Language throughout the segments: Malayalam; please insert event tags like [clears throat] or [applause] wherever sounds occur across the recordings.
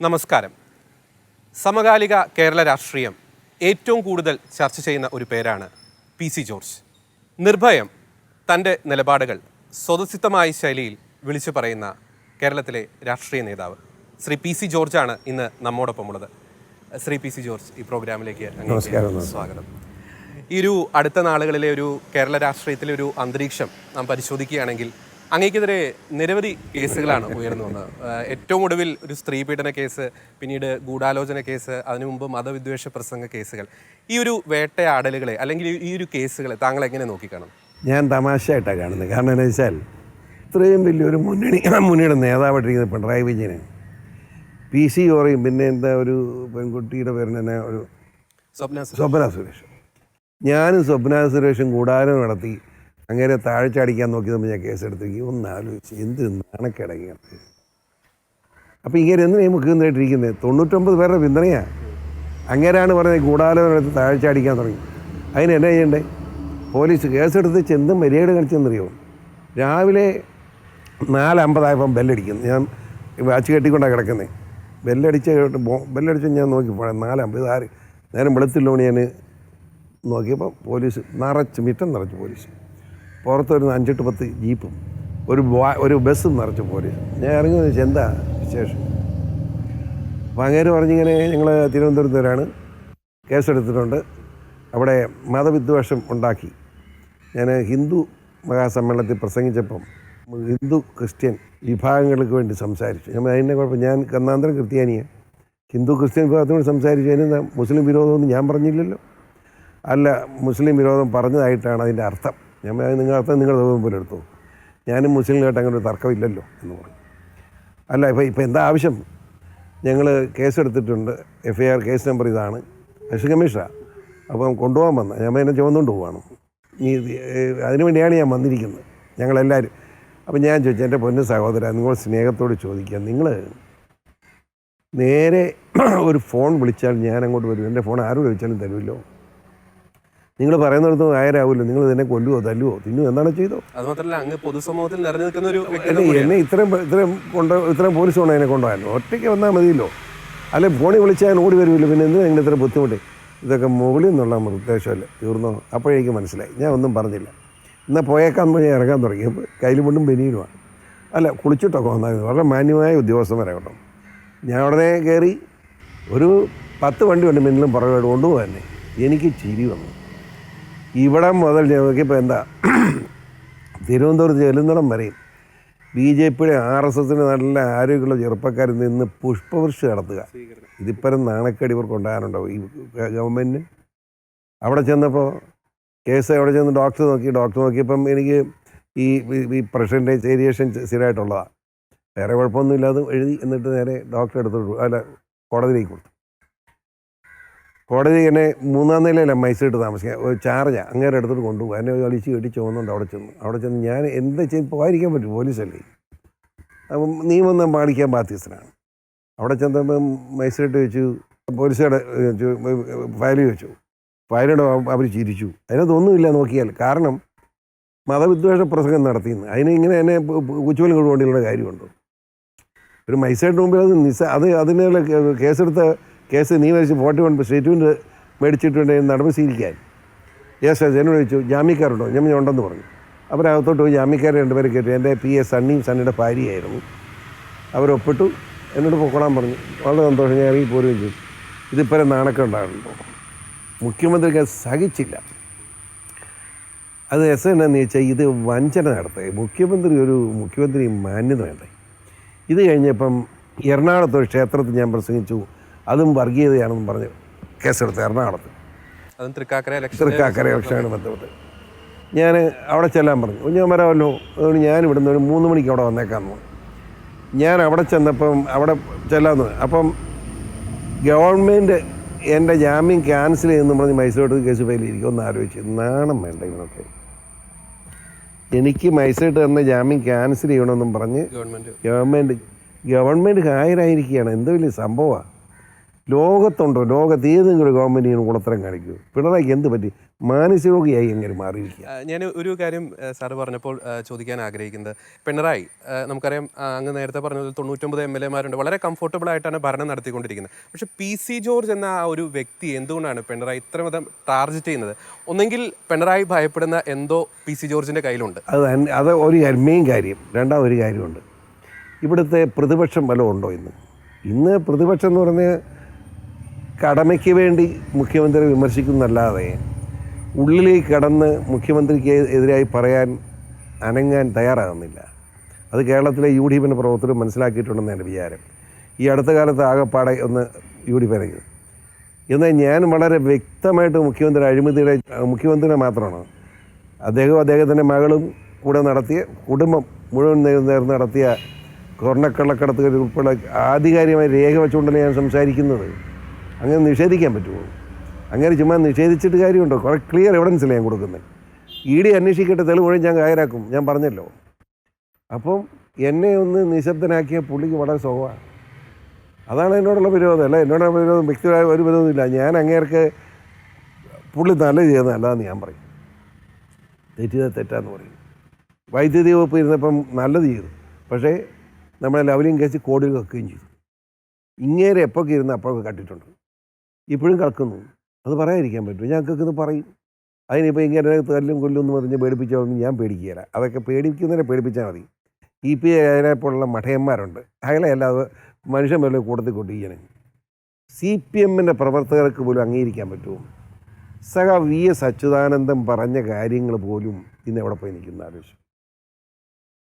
നമസ്കാരം. സമകാലിക കേരള രാഷ്ട്രീയം ഏറ്റവും കൂടുതൽ ചർച്ച ചെയ്യുന്ന ഒരു പേരാണ് പി സി ജോർജ്. നിർഭയം തന്റെ നിലപാടുകൾ സ്വതസിദ്ധമായ ശൈലിയിൽ വിളിച്ചു പറയുന്ന കേരളത്തിലെ രാഷ്ട്രീയ നേതാവ്. ശ്രീ പി സി ജോർജാണ് ഇന്ന് നമ്മോടൊപ്പമുള്ളത്. ശ്രീ പി സി ജോർജ് ഈ പ്രോഗ്രാമിലേക്ക് സ്വാഗതം. ഈ ഒരു അടുത്ത നാളുകളിലെ ഒരു കേരള രാഷ്ട്രീയത്തിലെ ഒരു അന്തരീക്ഷം നാം പരിശോധിക്കുകയാണെങ്കിൽ അങ്ങേക്കെതിരെ നിരവധി കേസുകളാണ് ഉയർന്നു വന്നത്. ഏറ്റവും ഒടുവിൽ ഒരു സ്ത്രീ പീഡന കേസ് പിന്നീട് ഗൂഢാലോചന കേസ് അതിനു മുമ്പ് മതവിദ്വേഷ പ്രസംഗ കേസുകൾ. ഈ ഒരു വേട്ടയാടലുകളെ അല്ലെങ്കിൽ ഈ ഒരു കേസുകളെ താങ്കൾ എങ്ങനെ നോക്കിക്കാണും? ഞാൻ തമാശയായിട്ടാണ് കാണുന്നത്. കാരണം എന്താ വെച്ചാൽ ഇത്രയും വലിയൊരു മുന്നണി [clears throat] മുന്നണിയുടെ നേതാവായിട്ടിരിക്കുന്നത് പിണറായി വിജയന് പി സി ഓറയും പിന്നെ എന്താ ഒരു പെൺകുട്ടിയുടെ പേരിന് തന്നെ ഒരു സ്വപ്ന സ്വപ്ന സുരേഷ്. ഞാനും സ്വപ്ന സുരേഷും കൂടാരം നടത്തി അങ്ങനെ താഴ്ച നോക്കി നമ്മൾ ഞാൻ കേസെടുത്തിരിക്കും. ഒന്ന് ആലോചിച്ച് എന്ത് നാണക്കിടങ്ങിയാണ് അപ്പോൾ ഇങ്ങനെ എന്തിനാ മുഖ്യമന്ത്രിയായിട്ടിരിക്കുന്നത് തൊണ്ണൂറ്റൊമ്പത് പേരുടെ പിന്തുണയാണ് അങ്ങനെയാണ് പറഞ്ഞത് ഗൂഢാലോചന താഴ്ച അടിക്കാൻ തുടങ്ങി. അതിന് എന്നാ ചെയ്യണ്ടേ? പോലീസ് കേസെടുത്ത് ചെന്തും മര്യാദ കളിച്ചെന്നറിയോ രാവിലെ നാലമ്പതായപ്പം ബെല്ലടിക്കുന്നു. ഞാൻ വാച്ച് കെട്ടിക്കൊണ്ടാണ് കിടക്കുന്നത് ബെല്ലടിച്ച് ബെല്ലടിച്ച് ഞാൻ നോക്കി പോകാം നാലമ്പത് ആറ് നേരം വെളുത്തില്ലോണി ഞാൻ നോക്കിയപ്പോൾ പോലീസ് നിറച്ച് മിറ്റം നിറച്ച് പോലീസ്. പുറത്ത് വരുന്ന അഞ്ചെട്ട് പത്ത് ജീപ്പും ഒരു ഒരു ബസ്സും നിറച്ച് പോലീസ് ഞാൻ ഇറങ്ങി ചോദിച്ചു എന്താ വിശേഷം? അപ്പം അങ്ങേര് പറഞ്ഞിങ്ങനെ ഞങ്ങൾ തിരുവനന്തപുരത്തുകാരാണ് കേസെടുത്തിട്ടുണ്ട് അവിടെ മതവിദ്വേഷം ഉണ്ടാക്കി. ഞാൻ ഹിന്ദു മഹാസമ്മേളനത്തിൽ പ്രസംഗിച്ചപ്പം ഹിന്ദു ക്രിസ്ത്യൻ വിഭാഗങ്ങൾക്ക് വേണ്ടി സംസാരിച്ചു. ഞാൻ അതിന്റെ കുഴപ്പം ഞാൻ കന്നാന്തരം ക്രിസ്ത്യാനിയാണ് ഹിന്ദു ക്രിസ്ത്യൻ വിഭാഗത്തിനോട് സംസാരിച്ചു. അതിന് മുസ്ലിം വിരോധമൊന്നും ഞാൻ പറഞ്ഞില്ലല്ലോ. അല്ല മുസ്ലിം വിരോധം പറഞ്ഞതായിട്ടാണ് അതിന്റെ അർത്ഥം. ഞാൻ നിങ്ങൾ നിങ്ങളുടെ തോന്നും പോലെ എടുത്തു. ഞാനും മുസ്ലിങ്ങളായിട്ട് അങ്ങനെ ഒരു തർക്കമില്ലല്ലോ എന്ന് പറഞ്ഞു. അല്ല ഇപ്പോൾ ഇപ്പോൾ എന്താ ആവശ്യം? ഞങ്ങൾ കേസെടുത്തിട്ടുണ്ട് F I R case number ഇതാണ് അശ്വ കമ്മീഷനാണ് അപ്പം കൊണ്ടുപോകാൻ വന്ന ഞാൻ എന്നെ ചുമന്നുകൊണ്ട് പോവാണ്. ഏഹ്, അതിനു വേണ്ടിയാണ് ഞാൻ വന്നിരിക്കുന്നത്. ഞങ്ങളെല്ലാവരും അപ്പം ഞാൻ ചോദിച്ചു എന്റെ പൊന്നു സഹോദര നിങ്ങൾ സ്നേഹത്തോട് ചോദിക്കുക. നിങ്ങൾ നേരെ ഒരു ഫോൺ വിളിച്ചാൽ ഞാൻ അങ്ങോട്ട് വരും. എന്റെ ഫോൺ ആരോട് വിളിച്ചാലും തരുമല്ലോ നിങ്ങൾ പറയുന്നിടത്ത് ആയരാവില്ല. നിങ്ങൾ ഇതിനെ കൊല്ലുവോ തല്ലുവോ? തിന്നു എന്താണ് ചെയ്തോ? അതുമാത്രമല്ല അങ്ങ് പൊതുസമൂഹത്തിൽ നിറഞ്ഞു നിൽക്കുന്ന ഒരു എന്നെ ഇത്രയും ഇത്രയും കൊണ്ട് ഇത്രയും പോലീസ് കൊണ്ട് അതിനെ കൊണ്ടുപോകാനോ ഒറ്റയ്ക്ക് വന്നാൽ മതിയല്ലോ. അല്ലെ ഫോണിൽ വിളിച്ചാൽ ഓടി വരുമല്ലോ. പിന്നെ എന്തിനാ നിങ്ങൾ ഇത്ര ബുദ്ധിമുട്ട്? ഇതൊക്കെ മുകളിൽ നിന്നുള്ള ഉദ്ദേശമല്ല? തീർന്നോ? അപ്പോഴേക്കും മനസ്സിലായി. ഞാൻ ഒന്നും പറഞ്ഞില്ല. എന്നാൽ പോയേക്കാൻ പോയി ഇറങ്ങാൻ തുടങ്ങിയപ്പോൾ കയ്യിൽ കൊണ്ടും ബനിയനുമാണ് അല്ല കുളിച്ചിട്ടൊക്കെ വന്നായിരുന്നു വളരെ മാന്യമായ ഉദ്യോഗസ്ഥന്മാരെ കേട്ടോ. ഞാൻ ഉടനെ കയറി ഒരു പത്ത് വണ്ടി ഉണ്ട് മുന്നിലും പുറകോട്ട് കൊണ്ടുപോകാൻ എനിക്ക് ചിരി വന്നു. ഇവിടെ മുതൽ നോക്കിയപ്പോൾ എന്താ? തിരുവനന്തപുരത്ത് ചെല്ലുന്നിടം വരെയും ബി ജെ പിയുടെ ആർ എസ് എസിന് നല്ല ആരോഗ്യമുള്ള ചെറുപ്പക്കാരിൽ നിന്ന് പുഷ്പവൃഷ്ടി നടത്തുക. ഇതിപ്പരം നാണക്കേട് ഇവർക്ക് ഉണ്ടാകാനുണ്ടോ? ഈ ഗവൺമെന്റിന് അവിടെ ചെന്നപ്പോൾ കേസ് അവിടെ ചെന്ന് ഡോക്ടർ നോക്കി. ഡോക്ടർ നോക്കിയപ്പം എനിക്ക് ഈ ഈ- പ്രഷറിന്റെ വേരിയേഷൻ സ്ഥിരമായിട്ടുള്ളതാണ് വേറെ കുഴപ്പമൊന്നുമില്ലാതെ എഴുതി എന്നിട്ട് നേരെ ഡോക്ടറെ എടുത്തോട്ട് പോയി. അല്ല കോടതിയിലേക്ക് കൊടുത്തു. കോടതി എന്നെ മൂന്നാം നിലയിലെ മൈസൂരിട്ട് താമസിക്കാൻ? ഒരു ചാർജാ അങ്ങേരെ എടുത്തിട്ട് കൊണ്ടുപോകും. എന്നെ കളിച്ച് കെട്ടി പോകുന്നുണ്ട് അവിടെ ചെന്ന്. അവിടെ ചെന്ന് ഞാൻ എന്താ ചെയ്ത് പോകാതിരിക്കാൻ പറ്റും. പോലീസല്ലേ. അപ്പം നിയമം പാലിക്കാൻ ബാധ്യസ്ഥനാണ്. അവിടെ ചെന്നപ്പം മൈസൂരിട്ട് വെച്ചു. പോലീസുകാരുടെ ഫയൽ വെച്ചു. ഫയലോട് അവർ ചിരിച്ചു. അതിനകത്തൊന്നുമില്ല നോക്കിയാൽ. കാരണം മതവിദ്വേഷ പ്രസംഗം നടത്തിയെന്ന്. അതിന് ഇങ്ങനെ എന്നെ കുച്ചുവലും കൊണ്ടുകൊണ്ടുള്ള കാര്യമുണ്ടോ. ഒരു മൈസൂരിന് മുമ്പിൽ അത് നിസ്സ അത് അതിനുള്ള കേസെടുത്ത കേസ് നീ മരിച്ച് ഫോർട്ടി വൺ സ്റ്റേറ്റ്മെന്റ് മേടിച്ചിട്ടുണ്ടെങ്കിൽ നടപടി സ്വീകരിക്കാൻ യെസ് എസ് എന്നോട് ചോദിച്ചു ജാമ്യക്കാരുണ്ടോ? ഞാൻ ഉണ്ടെന്ന് പറഞ്ഞു. അവരകത്തോട്ട് പോയി ജാമ്യക്കാരെ രണ്ടുപേരെ കയറ്റി. എന്റെ പി എസ് സണ്ണിയും സണ്ണിയുടെ ഭാര്യയായിരുന്നു. അവരൊപ്പിട്ടു. എന്നോട് പൊക്കോളാൻ പറഞ്ഞു. വളരെ സന്തോഷം. ഞാൻ ഇറങ്ങി പോരുകയും ചെയ്തു. ഇതിപ്പോൾ നാണക്കം മുഖ്യമന്ത്രിക്ക് സഹിച്ചില്ല. അത് എസ് എന്നാന്ന് ചോദിച്ചാൽ ഇത് വഞ്ചന നടത്തുക മുഖ്യമന്ത്രി ഒരു മുഖ്യമന്ത്രി മാന്യത വേണ്ടേ? ഇത് കഴിഞ്ഞപ്പം എറണാകുളത്ത് ഒരു ക്ഷേത്രത്തിൽ ഞാൻ പ്രസംഗിച്ചു. അതും വർഗീയതയാണെന്ന് പറഞ്ഞ് കേസെടുത്ത് എറണാകുളത്ത്. അതും തൃക്കാക്കര ഇലക്ഷൻ തൃക്കാക്കര ഇലക്ഷനാണ് ബന്ധപ്പെട്ട്. ഞാൻ അവിടെ ചെല്ലാൻ പറഞ്ഞു. ഞാൻ വരാമല്ലോ അതുകൊണ്ട് ഞാൻ ഇവിടുന്ന് ഒരു മൂന്ന് മണിക്ക് അവിടെ വന്നേക്കാമെന്ന് പറഞ്ഞു. ഞാൻ അവിടെ ചെന്നപ്പം അവിടെ ചെല്ലാന്ന്. അപ്പം ഗവൺമെന്റ് എന്റെ ജാമ്യം ക്യാൻസൽ ചെയ്യുന്നു പറഞ്ഞ് മൈസൂരോട്ട് കേസ് ഫയൽ ഒന്ന് ആലോചിച്ച് നാണം വേണ്ട ഇവനൊക്കെ എനിക്ക് മൈസൂരിട്ട് തന്നെ ജാമ്യം ക്യാൻസൽ ചെയ്യണമെന്നും പറഞ്ഞ് ഗവൺമെന്റ് ഗവൺമെന്റ് ഗവൺമെന്റ് ഹായരായിരിക്കുകയാണ്. എന്ത് വലിയ സംഭവമാണ് ലോകത്തുണ്ടോ? ലോകത്ത് ഏതെങ്കിലും ഒരു ഗവൺമെന്റ് ഇങ്ങനെ കുളത്തരം കാണിക്കൂ? പിണറായിക്ക് എന്ത് പറ്റി? മാനസികരോഗിയായി എങ്ങനെ മാറിയിരിക്കുക. ഞാൻ ഒരു കാര്യം സാറ് പറഞ്ഞപ്പോൾ ചോദിക്കാൻ ആഗ്രഹിക്കുന്നത്. പിണറായി നമുക്കറിയാം അങ്ങ് നേരത്തെ പറഞ്ഞത് തൊണ്ണൂറ്റൊമ്പത് എം എൽ എമാരുണ്ട്. വളരെ കംഫർട്ടബിൾ ആയിട്ടാണ് ഭരണം നടത്തിക്കൊണ്ടിരിക്കുന്നത്. പക്ഷേ പി സി ജോർജ് എന്ന ആ ഒരു വ്യക്തി എന്തുകൊണ്ടാണ് പിണറായി ഇത്രമതം ടാർജറ്റ് ചെയ്യുന്നത്? ഒന്നെങ്കിൽ പിണറായി ഭയപ്പെടുന്ന എന്തോ പി സി ജോർജിന്റെ കയ്യിലുണ്ട്. അത് അത് ഒരു കാര്യം മെയിൻ കാര്യം രണ്ടാം ഒരു കാര്യമുണ്ട്. ഇവിടുത്തെ പ്രതിപക്ഷം ബലമുണ്ടോ ഉണ്ടോ ഇന്ന്? ഇന്ന് പ്രതിപക്ഷം എന്ന് പറഞ്ഞാൽ കടമയ്ക്ക് വേണ്ടി മുഖ്യമന്ത്രി വിമർശിക്കുന്നല്ലാതെ ഉള്ളിലേക്ക് കടന്ന് മുഖ്യമന്ത്രിക്ക് എതിരായി പറയാൻ അനങ്ങാൻ തയ്യാറാകുന്നില്ല. അത് കേരളത്തിലെ യു ഡി എഫിന്റെ പ്രവർത്തനം മനസ്സിലാക്കിയിട്ടുണ്ടെന്ന് എന്റെ വിചാരം. ഈ അടുത്ത കാലത്ത് ആകെപ്പാടെ ഒന്ന് യു ഡി എന്നാൽ ഞാൻ വളരെ വ്യക്തമായിട്ട് മുഖ്യമന്ത്രി അഴിമതിയുടെ മുഖ്യമന്ത്രിനെ മാത്രമാണ്. അദ്ദേഹവും അദ്ദേഹത്തിന്റെ മകളും കൂടെ നടത്തിയ കുടുംബം മുഴുവൻ നേർ- നേർന്ന് നടത്തിയ സ്വർണക്കള്ളക്കടത്ത് ഉൾപ്പെടെ ആധികാരികമായി രേഖ വെച്ചുകൊണ്ടല്ലേ ഞാൻ സംസാരിക്കുന്നത്. അങ്ങനെ നിഷേധിക്കാൻ പറ്റുമോ? അങ്ങനെ ചുമ്മാ നിഷേധിച്ചിട്ട് കാര്യമുണ്ടോ? കുറേ ക്ലിയർ എവിഡൻസ് അല്ലേ ഞാൻ കൊടുക്കുന്നത് ഇ ഡി അന്വേഷിക്കട്ടെ തെളിവ് ഞാൻ കാര്യമാക്കും ഞാൻ പറഞ്ഞല്ലോ. അപ്പം എന്നെ ഒന്ന് നിശബ്ദനാക്കിയ പുള്ളിക്ക് വളരെ സുഖമാണ് അതാണ് എന്നോടുള്ള വിരോധം അല്ല? എന്നോടുള്ള വിരോധം വ്യക്തിപരമായ ഒരു വിരോധമില്ല. ഞാൻ അങ്ങേർക്ക് പുള്ളി നല്ല ചെയ്യുന്നത് നല്ലതെന്ന് ഞാൻ പറയും. തെറ്റിയത് തെറ്റാന്ന് പറയും. വൈദ്യുതി വകുപ്പ് ഇരുന്നപ്പം നല്ലത് ചെയ്തു. പക്ഷേ നമ്മളെ ലവലിയും കേസ് കോടികൾ വെക്കുകയും ചെയ്തു. ഇങ്ങേരെ എപ്പോഴൊക്കെ ഇരുന്ന് അപ്പോഴൊക്കെ കട്ടിട്ടുണ്ട് ഇപ്പോഴും കിടക്കുന്നു. അത് പറയാതിരിക്കാൻ പറ്റും. ഞാൻ ഇത് പറയും. അതിനിപ്പോൾ ഇങ്ങനെ തല്ലും കൊല്ലും എന്ന് പറഞ്ഞ് പേടിപ്പിച്ചാലൊന്നും ഞാൻ പേടിക്കുകയില്ല. അതൊക്കെ പേടിക്കുന്നതിനെ പേടിപ്പിച്ചാൽ മതി. ഇ പി അതിനെപ്പോലുള്ള മഠയന്മാരുണ്ട്. അയാളെ അല്ലാതെ മനുഷ്യൻ വല്ല കൂട്ടത്തിൽ കൊണ്ടിരിക്കണേ സി പി എമ്മിന്റെ പ്രവർത്തകർക്ക് പോലും അംഗീകരിക്കാൻ പറ്റുമോ? സഹ വി എസ് അച്യുതാനന്ദൻ പറഞ്ഞ കാര്യങ്ങൾ പോലും ഇന്ന് എവിടെ പോയി നിൽക്കുന്ന? ആലോചിച്ചു.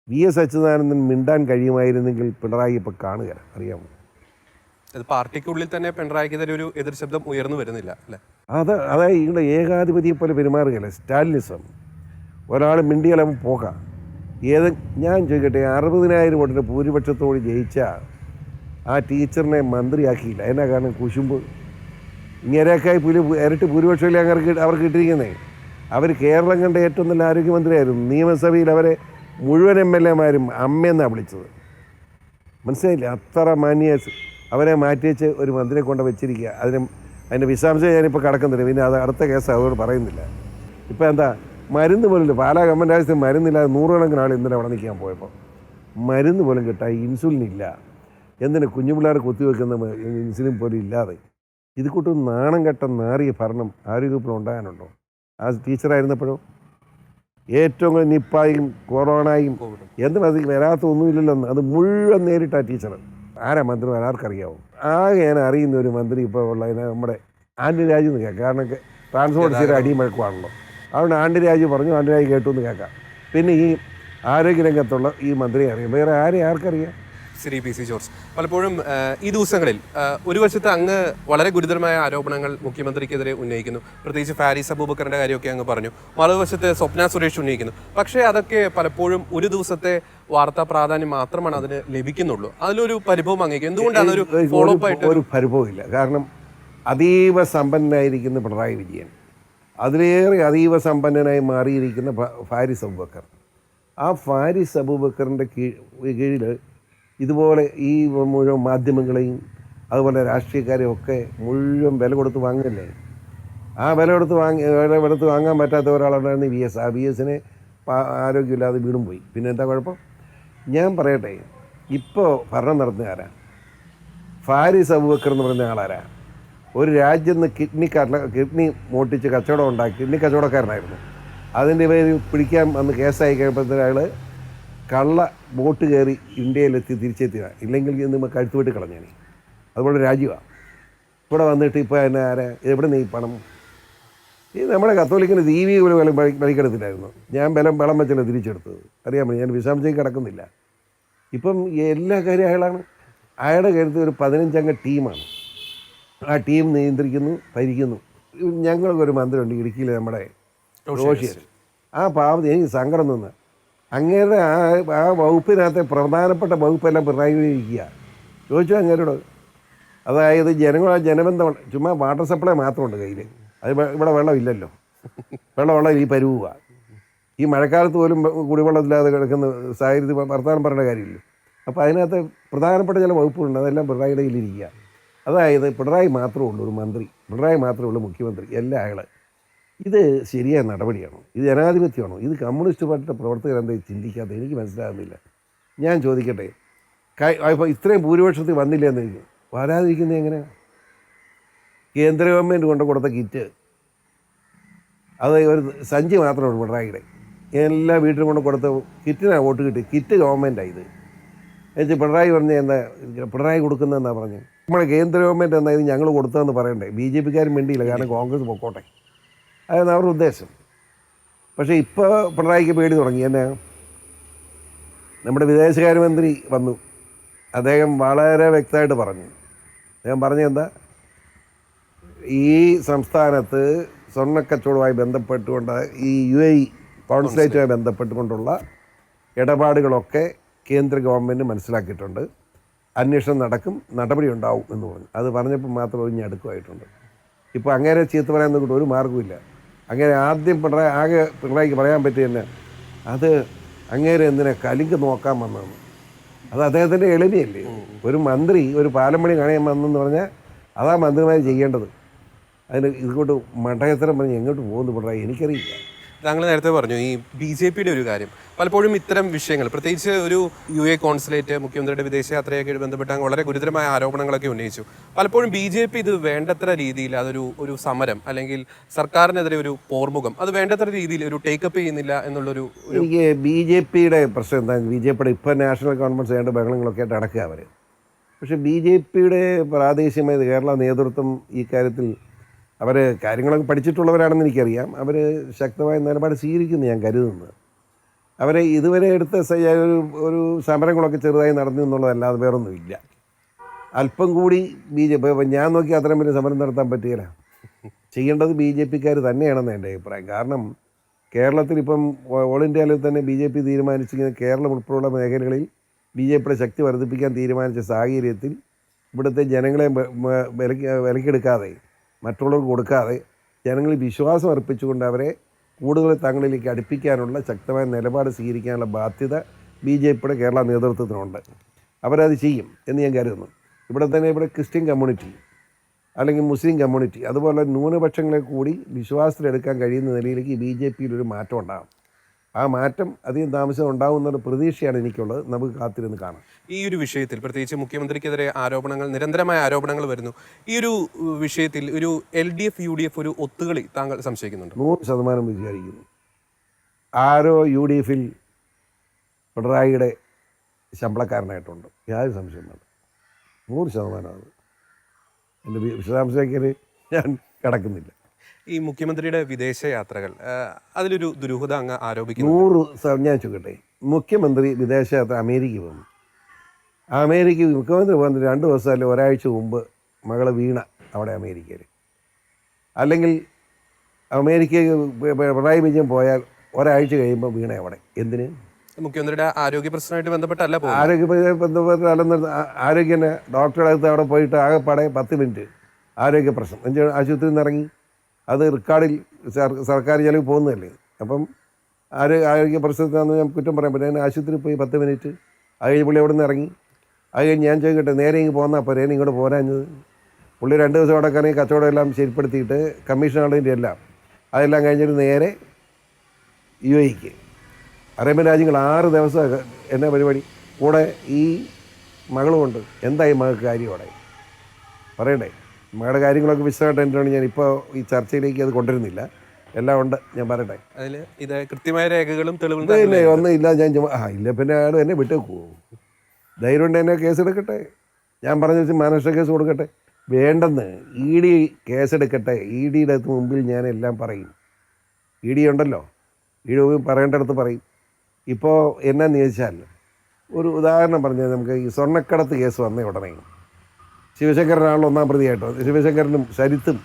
വി എസ് അച്യുതാനന്ദൻ മിണ്ടാൻ കഴിയുമായിരുന്നെങ്കിൽ പിണറായി ഇപ്പോൾ കാണുക അറിയാമോ? പാർട്ടിക്കുള്ളിൽ തന്നെ പിണറായിക്കെതിരെ ഒരു എതിർ ശബ്ദം ഉയർന്നു വരുന്നില്ല അല്ലെ? അത് അതായത് ഇവിടെ ഏകാധിപതിയെ പോലെ പെരുമാറുകയല്ല? സ്റ്റാലിനിസം. ഒരാൾ മിണ്ടിയാലും പോകാം. ഏത് ഞാൻ ചോദിക്കട്ടെ അറുപതിനായിരം വോട്ടിന് ഭൂരിപക്ഷത്തോട് ജയിച്ച ആ ടീച്ചറിനെ മന്ത്രിയാക്കിയില്ല. എന്നാ കാരണം കുശുമ്പ്? ഇങ്ങനെയൊക്കെ പുലി ഇരട്ടി ഭൂരിപക്ഷമില്ല അവർക്ക് അവർക്ക് കിട്ടിയിരിക്കുന്നത് അവർ കേരളം കണ്ട ഏറ്റവും നല്ല ആരോഗ്യമന്ത്രിയായിരുന്നു. നിയമസഭയിൽ അവരെ മുഴുവൻ എം എൽ എമാരും അമ്മയെന്നാണ് വിളിച്ചത്. മനസ്സിലായില്ല? അത്ര മാന്യ അവരെ മാറ്റിവെച്ച് ഒരു മന്ത്രിയെ കൊണ്ട് വെച്ചിരിക്കുക. അതിന് അതിന്റെ വിശദാംശം ഞാനിപ്പോൾ കിടക്കുന്നില്ല. പിന്നെ അത് അടുത്ത കേസ് അവരോട് പറയുന്നില്ല. ഇപ്പം എന്താ മരുന്ന് പോലും ഇല്ല. പാലാ ഗവൺമെന്റ് ആവശ്യത്തിന് മരുന്നില്ലാതെ നൂറുകണക്കിന് ആൾ ഇന്നലെ അവിടെ നിൽക്കാൻ പോയപ്പോൾ. മരുന്ന് പോലും കിട്ടാൻ ഇൻസുലിൻ ഇല്ല എന്തിന് കുഞ്ഞുപിള്ളേർ കുത്തിവെക്കുന്ന ഇൻസുലിൻ പോലും ഇല്ലാതെ? ഇത് കൂട്ടും നാണം കെട്ട നാറിയ ഭരണം ആരോഗ്യത്തിൽ ഉണ്ടാകാനുണ്ടോ? ആ ടീച്ചറായിരുന്നപ്പോഴോ? ഏറ്റവും കൂടുതൽ നിപ്പായും കൊറോണയും എന്ത് അത് വരാത്ത ഒന്നുമില്ലല്ലോ അത് മുഴുവൻ നേരിട്ട ടീച്ചർ ആരാ മന്ത്രി ആർക്കറിയാവും? ആകെ ഞാൻ അറിയുന്ന ഒരു മന്ത്രി ഇപ്പോൾ ഉള്ള നമ്മുടെ ആൻഡി രാജു എന്ന് കേൾക്കാം. കാരണം ട്രാൻസ്പോർട്ട് ചെയ്ത അടിയും വഴക്കുവാണല്ലോ അതുകൊണ്ട് രാജു പറഞ്ഞു ആൻഡി രാജു കേട്ടു എന്ന് കേൾക്കാം. പിന്നെ ഈ ആരോഗ്യരംഗത്തുള്ള ഈ മന്ത്രിയെ അറിയാം. വേറെ ആരെ ആർക്കറിയാം? Shri P C George. പലപ്പോഴും ഈ ദിവസങ്ങളിൽ ഒരു വശത്ത് അങ്ങ് വളരെ ഗുരുതരമായ ആരോപണങ്ങൾ മുഖ്യമന്ത്രിക്കെതിരെ ഉന്നയിക്കുന്നു. പ്രത്യേകിച്ച് ഫാരിസ് അബൂബക്കറിന്റെ കാര്യമൊക്കെ അങ്ങ് പറഞ്ഞു. മറുവശത്ത് സ്വപ്ന സുരേഷ് ഉന്നയിക്കുന്നു. പക്ഷേ അതൊക്കെ പലപ്പോഴും ഒരു ദിവസത്തെ വാർത്താ പ്രാധാന്യം മാത്രമാണ് അതിന് ലഭിക്കുന്നുള്ളൂ. അതിലൊരു പരിഭവം അങ്ങേക്ക്. എന്തുകൊണ്ടാണ് ഒരു ഫോളോ അപ്പ് ആയിട്ട് ഒരു പരിഭവമില്ല. കാരണം അതീവ സമ്പന്നനായിരിക്കുന്ന പിണറായി വിജയൻ അതിലേറെ അതീവ സമ്പന്നനായി മാറിയിരിക്കുന്ന ഫാരിസ് അബൂബക്കർ. ആ ഫാരിസ് അബൂബക്കറിന്റെ കീഴിൽ ഇതുപോലെ ഈ മുഴുവൻ മാധ്യമങ്ങളെയും അതുപോലെ രാഷ്ട്രീയക്കാരെയും ഒക്കെ മുഴുവൻ വില കൊടുത്ത് വാങ്ങല്ലേ ആ വില കൊടുത്ത് വാങ്ങി വില കൊടുത്ത് വാങ്ങാൻ പറ്റാത്ത ഒരാളുണ്ടായിരുന്നു വി എസ് ആ വി എസിനെ ആരോഗ്യമില്ലാതെ വീണും പോയി. പിന്നെ എന്താ കുഴപ്പം? ഞാൻ പറയട്ടെ ഇപ്പോൾ ഭരണം നടത്തുന്ന ആരാ? ഫാരിസ് അബൂബക്കർ എന്ന് പറയുന്ന ആളാരാ? ഒരു രാജ്യം നിന്ന് കിഡ്നി കടല കിഡ്നി മോട്ടിച്ച് കച്ചവടം ഉണ്ടാക്കി കിഡ്നി കച്ചവടക്കാരനായിരുന്നു. അതിന്റെ പേര് പിടിക്കാൻ വന്ന് കേസായി കഴിയുമ്പോഴത്തേന് അയാൾ കള്ള ബോട്ട് കയറി ഇന്ത്യയിലെത്തി തിരിച്ചെത്തിയ ഇല്ലെങ്കിൽ ഇന്ന് കഴുത്ത് വിട്ട് കളഞ്ഞേ അതുപോലെ രാജ്യമാണ് ഇവിടെ വന്നിട്ട് ഇപ്പോൾ എന്നെ ആരെ എവിടെ നീ ഈ പണം? ഈ നമ്മുടെ കത്തോലിക്കിന് ദീപി ഒരു വില വലിക്കെടുത്തില്ലായിരുന്നു ഞാൻ ബലം വെള്ളം വെച്ചല്ല തിരിച്ചെടുത്തത്. അറിയാമോ? ഞാൻ വിഷാംശം കിടക്കുന്നില്ല. ഇപ്പം എല്ലാ കാര്യം അയാളാണ്. അയാളുടെ കാര്യത്തിൽ ഒരു പതിനഞ്ചംഗ ടീമാണ്. ആ ടീം നിയന്ത്രിക്കുന്നു ഭരിക്കുന്നു. ഞങ്ങൾക്കൊരു മന്ത്രിയുണ്ട് ഇടുക്കിയിൽ നമ്മുടെ റോഷിയൻ ആ പാവതി എനിക്ക് സങ്കടം നിന്ന് അങ്ങേരുടെ ആ ആ വകുപ്പിനകത്തെ പ്രധാനപ്പെട്ട വകുപ്പെല്ലാം പിണറായി വിജയിക്കുക ഇരിക്കുക. ചോദിച്ചു അങ്ങേരോട്? അതായത് ജനങ്ങൾ ജനബന്ധം ചുമ്മാ വാട്ടർ സപ്ലൈ മാത്രമുണ്ട് കയ്യിൽ. അത് ഇവ- ഇവിടെ വെള്ളമില്ലല്ലോ വെള്ളമുള്ള ഈ പരുവുക ഈ മഴക്കാലത്ത് പോലും കുടിവെള്ളമില്ലാതെ കിടക്കുന്ന സാഹചര്യത്തിൽ വർത്തമാനം പറയേണ്ട കാര്യമില്ല അപ്പോൾ അതിനകത്ത് പ്രധാനപ്പെട്ട ചില വകുപ്പുകളുണ്ട്. അതെല്ലാം പിണറായിയുടെ കയ്യിലിരിക്കുക അതായത് പിണറായി മാത്രമേ ഉള്ളൂ ഒരു മന്ത്രി. പിണറായി മാത്രമേ ഉള്ളൂ മുഖ്യമന്ത്രി. എല്ലാ അയാൾ ഇത് ശരിയായ നടപടിയാണോ? ഇത് ജനാധിപത്യമാണോ? ഇത് കമ്മ്യൂണിസ്റ്റ് പാർട്ടിയുടെ പ്രവർത്തകർ എന്താ ചിന്തിക്കാത്ത എനിക്ക് മനസ്സിലാകുന്നില്ല. ഞാൻ ചോദിക്കട്ടെ. ഇപ്പോൾ ഇത്രയും ഭൂരിപക്ഷത്തിൽ വന്നില്ല എന്ന് എനിക്ക് വരാതിരിക്കുന്നത് എങ്ങനെയാണ് കേന്ദ്ര ഗവൺമെന്റ് കൊണ്ട് കൊടുത്ത കിറ്റ്. അത് ഒരു സഞ്ചി മാത്രമേ ഉള്ളൂ പിണറായിയുടെ. എല്ലാ വീട്ടിലും കൊണ്ട് കൊടുത്ത കിറ്റിനാണ് വോട്ട് കിട്ടി. കിറ്റ് ഗവൺമെന്റാണ് ഇത്. എന്നുവെച്ചാൽ പിണറായി പറഞ്ഞ എന്താ പിണറായി കൊടുക്കുന്നതെന്നാണ് പറഞ്ഞത് നമ്മുടെ കേന്ദ്ര ഗവൺമെന്റ് എന്നാ ഇത് ഞങ്ങൾ കൊടുത്തതെന്ന് പറയണ്ടേ? ബി ജെ പിക്കാരും വേണ്ടിയില്ല കാരണം കോൺഗ്രസ് പൊക്കോട്ടെ. അതാണ് അവരുടെ ഉദ്ദേശം. പക്ഷേ ഇപ്പോൾ പിണറായിക്ക് പേടി തുടങ്ങി. എന്നാ? നമ്മുടെ വിദേശകാര്യമന്ത്രി വന്നു. അദ്ദേഹം വളരെ വ്യക്തമായിട്ട് പറഞ്ഞു. അദ്ദേഹം പറഞ്ഞെന്താ ഈ സംസ്ഥാനത്ത് സ്വർണക്കച്ചവടവുമായി ബന്ധപ്പെട്ടുകൊണ്ട് ഈ യു എ കോൺസുലേറ്റുമായി ബന്ധപ്പെട്ടുകൊണ്ടുള്ള ഇടപാടുകളൊക്കെ കേന്ദ്ര ഗവൺമെന്റ് മനസ്സിലാക്കിയിട്ടുണ്ട്. അന്വേഷണം നടക്കും നടപടി ഉണ്ടാവും എന്ന് പറഞ്ഞു. അത് പറഞ്ഞപ്പോൾ മാത്രം ഒഴിഞ്ഞടുക്കുമായിട്ടുണ്ട്. ഇപ്പോൾ അങ്ങനെ ചീത്ത പറയാൻ നോക്കിയിട്ട് ഒരു മാർഗമില്ല അങ്ങനെ ആദ്യം പിണറായി ആകെ പിണറായിക്ക് പറയാൻ പറ്റിയ തന്നെ അത് അങ്ങേരെ എന്തിനെ കലിങ്ക് നോക്കാൻ വന്നതെന്ന് അത് അദ്ദേഹത്തിന്റെ എളിമയല്ലേ? ഒരു മന്ത്രി ഒരു പാലമ്പണി കാണാൻ വന്നെന്ന് പറഞ്ഞാൽ അതാ മന്ത്രിമാർ ചെയ്യേണ്ടത്. അതിന് ഇതുകൊണ്ട് മണ്ടയത്തരം പറഞ്ഞ് എങ്ങോട്ട് പോകുന്നു പിണറായി? എനിക്കറിയില്ല. താങ്കൾ നേരത്തെ പറഞ്ഞു ഈ ബി ജെ പിയുടെ ഒരു കാര്യം. പലപ്പോഴും ഇത്തരം വിഷയങ്ങൾ പ്രത്യേകിച്ച് ഒരു യു എ കോൺസുലേറ്റ് മുഖ്യമന്ത്രിയുടെ വിദേശയാത്രയൊക്കെ ബന്ധപ്പെട്ട് അങ്ങ് വളരെ ഗുരുതരമായ ആരോപണങ്ങളൊക്കെ ഉന്നയിച്ചു. പലപ്പോഴും ബി ജെ പി ഇത് വേണ്ടത്ര രീതിയിൽ അതൊരു ഒരു സമരം അല്ലെങ്കിൽ സർക്കാരിനെതിരെ ഒരു പോർമുഖം അത് വേണ്ടത്ര രീതിയിൽ ഒരു ടേക്കപ്പ് ചെയ്യുന്നില്ല എന്നുള്ളൊരു എനിക്ക് ബി ജെ പിയുടെ പ്രശ്നം എന്താ? ബി ജെ പിയുടെ ഇപ്പോൾ നാഷണൽ കോൺഫറൻസ് ചെയ്യേണ്ട ബഹളങ്ങളൊക്കെ ആയിട്ട് അടക്കുക അവർ പക്ഷേ ബി ജെ പിയുടെ പ്രാദേശികമായത് കേരള നേതൃത്വം ഈ കാര്യത്തിൽ അവർ കാര്യങ്ങളൊക്കെ പഠിച്ചിട്ടുള്ളവരാണെന്ന് എനിക്കറിയാം. അവർ ശക്തമായ നിലപാട് സ്വീകരിക്കുന്നു ഞാൻ കരുതുന്നത് അവരെ ഇതുവരെ എടുത്ത ഒരു ഒരു സമരങ്ങളൊക്കെ ചെറുതായി നടന്നു എന്നുള്ളതല്ലാതെ വേറൊന്നുമില്ല. അല്പം കൂടി ബി ജെ പി ഞാൻ നോക്കി അത്രയും വലിയ സമരം നടത്താൻ പറ്റുകയില്ല ചെയ്യേണ്ടത് ബി ജെ പിക്കാർ തന്നെയാണെന്ന് എന്റെ അഭിപ്രായം. കാരണം കേരളത്തിൽ ഇപ്പം ഓൾ ഇന്ത്യയിൽ തന്നെ ബി ജെ പി തീരുമാനിച്ചിരിക്കുന്ന കേരളം ഉൾപ്പെടെയുള്ള മേഖലകളിൽ ബി ജെ പിയുടെ ശക്തി വർദ്ധിപ്പിക്കാൻ തീരുമാനിച്ച സാഹചര്യത്തിൽ ഇവിടുത്തെ ജനങ്ങളെ വിലക്കെടുക്കാതെ മറ്റുള്ളവർക്ക് കൊടുക്കാതെ ജനങ്ങളിൽ വിശ്വാസം അർപ്പിച്ചുകൊണ്ട് അവരെ കൂടുതൽ തങ്ങളിലേക്ക് അടുപ്പിക്കാനുള്ള ശക്തമായ നിലപാട് സ്വീകരിക്കാനുള്ള ബാധ്യത ബി ജെ പിയുടെ കേരള നേതൃത്വത്തിനുണ്ട്. അവരത് ചെയ്യും എന്ന് ഞാൻ കരുതുന്നു. ഇവിടെ തന്നെ ഇവിടെ ക്രിസ്ത്യൻ കമ്മ്യൂണിറ്റി അല്ലെങ്കിൽ മുസ്ലിം കമ്മ്യൂണിറ്റി അതുപോലെ ന്യൂനപക്ഷങ്ങളെ കൂടി വിശ്വാസത്തിലെടുക്കാൻ കഴിയുന്ന നിലയിലേക്ക് ബി ജെ പിയിൽ ഒരു മാറ്റം ഉണ്ടാകും ആ മാറ്റം അധികം താമസം ഒരു പ്രതീക്ഷയാണ് എനിക്കുള്ളത്. നമുക്ക് കാത്തിരുന്ന് കാണാം. ഈ ഒരു വിഷയത്തിൽ പ്രത്യേകിച്ച് മുഖ്യമന്ത്രിക്കെതിരെ ആരോപണങ്ങൾ നിരന്തരമായ ആരോപണങ്ങൾ വരുന്നു. ഈ ഒരു വിഷയത്തിൽ ഒരു L D F U D F ഒരു ഒത്തുകളി താങ്കൾ സംശയിക്കുന്നുണ്ട്? നൂറ് ശതമാനം വിചാരിക്കുന്നു. ആരോ യു ഡി എഫിൽ പിണറായിയുടെ ശമ്പളക്കാരനായിട്ടുണ്ട്. യാതൊരു സംശയം വേണ്ട. നൂറ് ശതമാനം അത്. എന്റെ വി- ഞാൻ കിടക്കുന്നില്ല. ഈ മുഖ്യമന്ത്രിയുടെ വിദേശ യാത്രകൾ അതിലൊരു ദുരൂഹത അങ്ങ് ആരോപിക്കുന്നു. നൂറ് ഞാൻ ചോദിക്കട്ടെ. മുഖ്യമന്ത്രി വിദേശയാത്ര അമേരിക്ക പോകുന്നു. അമേരിക്ക മുഖ്യമന്ത്രി പോകുന്ന രണ്ട് ദിവസം അല്ലെങ്കിൽ ഒരാഴ്ച മുമ്പ് മകൾ വീണ അവിടെ അമേരിക്കയിൽ. അല്ലെങ്കിൽ പി- പിണറായി വിജയൻ പോയാൽ ഒരാഴ്ച കഴിയുമ്പോൾ വീണ അവിടെ എന്തിന്? മുഖ്യമന്ത്രിയുടെ ആരോഗ്യ പ്രശ്നമായിട്ട് ബന്ധപ്പെട്ടല്ല ആരോഗ്യ ബന്ധപ്പെട്ട അല്ലെന്ന് ആരോഗ്യനെ ഡോക്ടറുടെ അടുത്ത് അവിടെ പോയിട്ട് ആകെപ്പാടെ പത്ത് മിനിറ്റ് ആരോഗ്യ പ്രശ്നം. ആശുപത്രിയിൽ നിന്ന് ഇറങ്ങി? അത് റെക്കോർഡിൽ സർക്കാർ ചെലവ് പോകുന്നതല്ലേ? അപ്പം ആരോഗ്യ ആരോഗ്യ പ്രശ്നത്തിനാണെന്ന് ഞാൻ കുറ്റം പറയാൻ പറ്റും ഞാൻ ആശുപത്രിയിൽ പോയി പത്ത് മിനിറ്റ് അത് കഴിഞ്ഞ് പുള്ളി അവിടെ നിന്ന് ഇറങ്ങി? അത് കഴിഞ്ഞ് ഞാൻ ചോദിക്കട്ടെ നേരെ ഇങ്ങ് പോകുന്ന അപ്പോൾ നേരെ ഇങ്ങോട്ട് പോരാഞ്ഞത്? പുള്ളി രണ്ട് ദിവസം അവിടെ കറങ്ങി കച്ചവടം എല്ലാം ശരിപ്പെടുത്തിയിട്ട് കമ്മീഷൻ ആളിന്റെ എല്ലാം അതെല്ലാം കഴിഞ്ഞിട്ട് നേരെ യു എക്ക് അറേബ്യൻ രാജ്യങ്ങൾ ആറ് ദിവസം എന്നെ പരിപാടി? കൂടെ ഈ മകളുമുണ്ട്. എന്തായി മകൾക്ക് കാര്യം അവിടെ? പറയണ്ടേ? മകളുടെ കാര്യങ്ങളൊക്കെ വിശദമായിട്ട് എന്താണ് ഞാൻ ഇപ്പോൾ ഈ ചർച്ചയിലേക്ക് അത് കൊണ്ടുവരുന്നില്ല. എല്ലാം ഉണ്ട്. ഞാൻ പറയട്ടെ. അതിൽ ഇത് കൃത്യമായ രേഖകളും തെളിവുകളും ഇല്ല ഒന്നും ഇല്ല. ഞാൻ ആ ഇല്ല പിന്നെ അയാൾ എന്നെ വിട്ടേക്കുവോ ധൈര്യം ഉണ്ട് എന്നെ കേസെടുക്കട്ടെ ഞാൻ പറഞ്ഞ വെച്ച് മാനേഷ്ഠ കേസ് കൊടുക്കട്ടെ. വേണ്ടെന്ന് ഇ ഡി കേസെടുക്കട്ടെ ഇ ഡിയുടെ മുമ്പിൽ ഞാൻ എല്ലാം പറയും. ഇ ഡി ഉണ്ടല്ലോ. ഇ ഡി പറയേണ്ടടുത്ത് പറയും. ഇപ്പോൾ എന്നാന്ന് ചോദിച്ചാൽ ഒരു ഉദാഹരണം പറഞ്ഞാൽ നമുക്ക് ഈ സ്വർണക്കടത്ത് കേസ് വന്ന ഉടനെ. ശിവശങ്കരനാണല്ലോ ഒന്നാം പ്രതിയായിട്ടോ ശിവശങ്കരനും സരിത്തും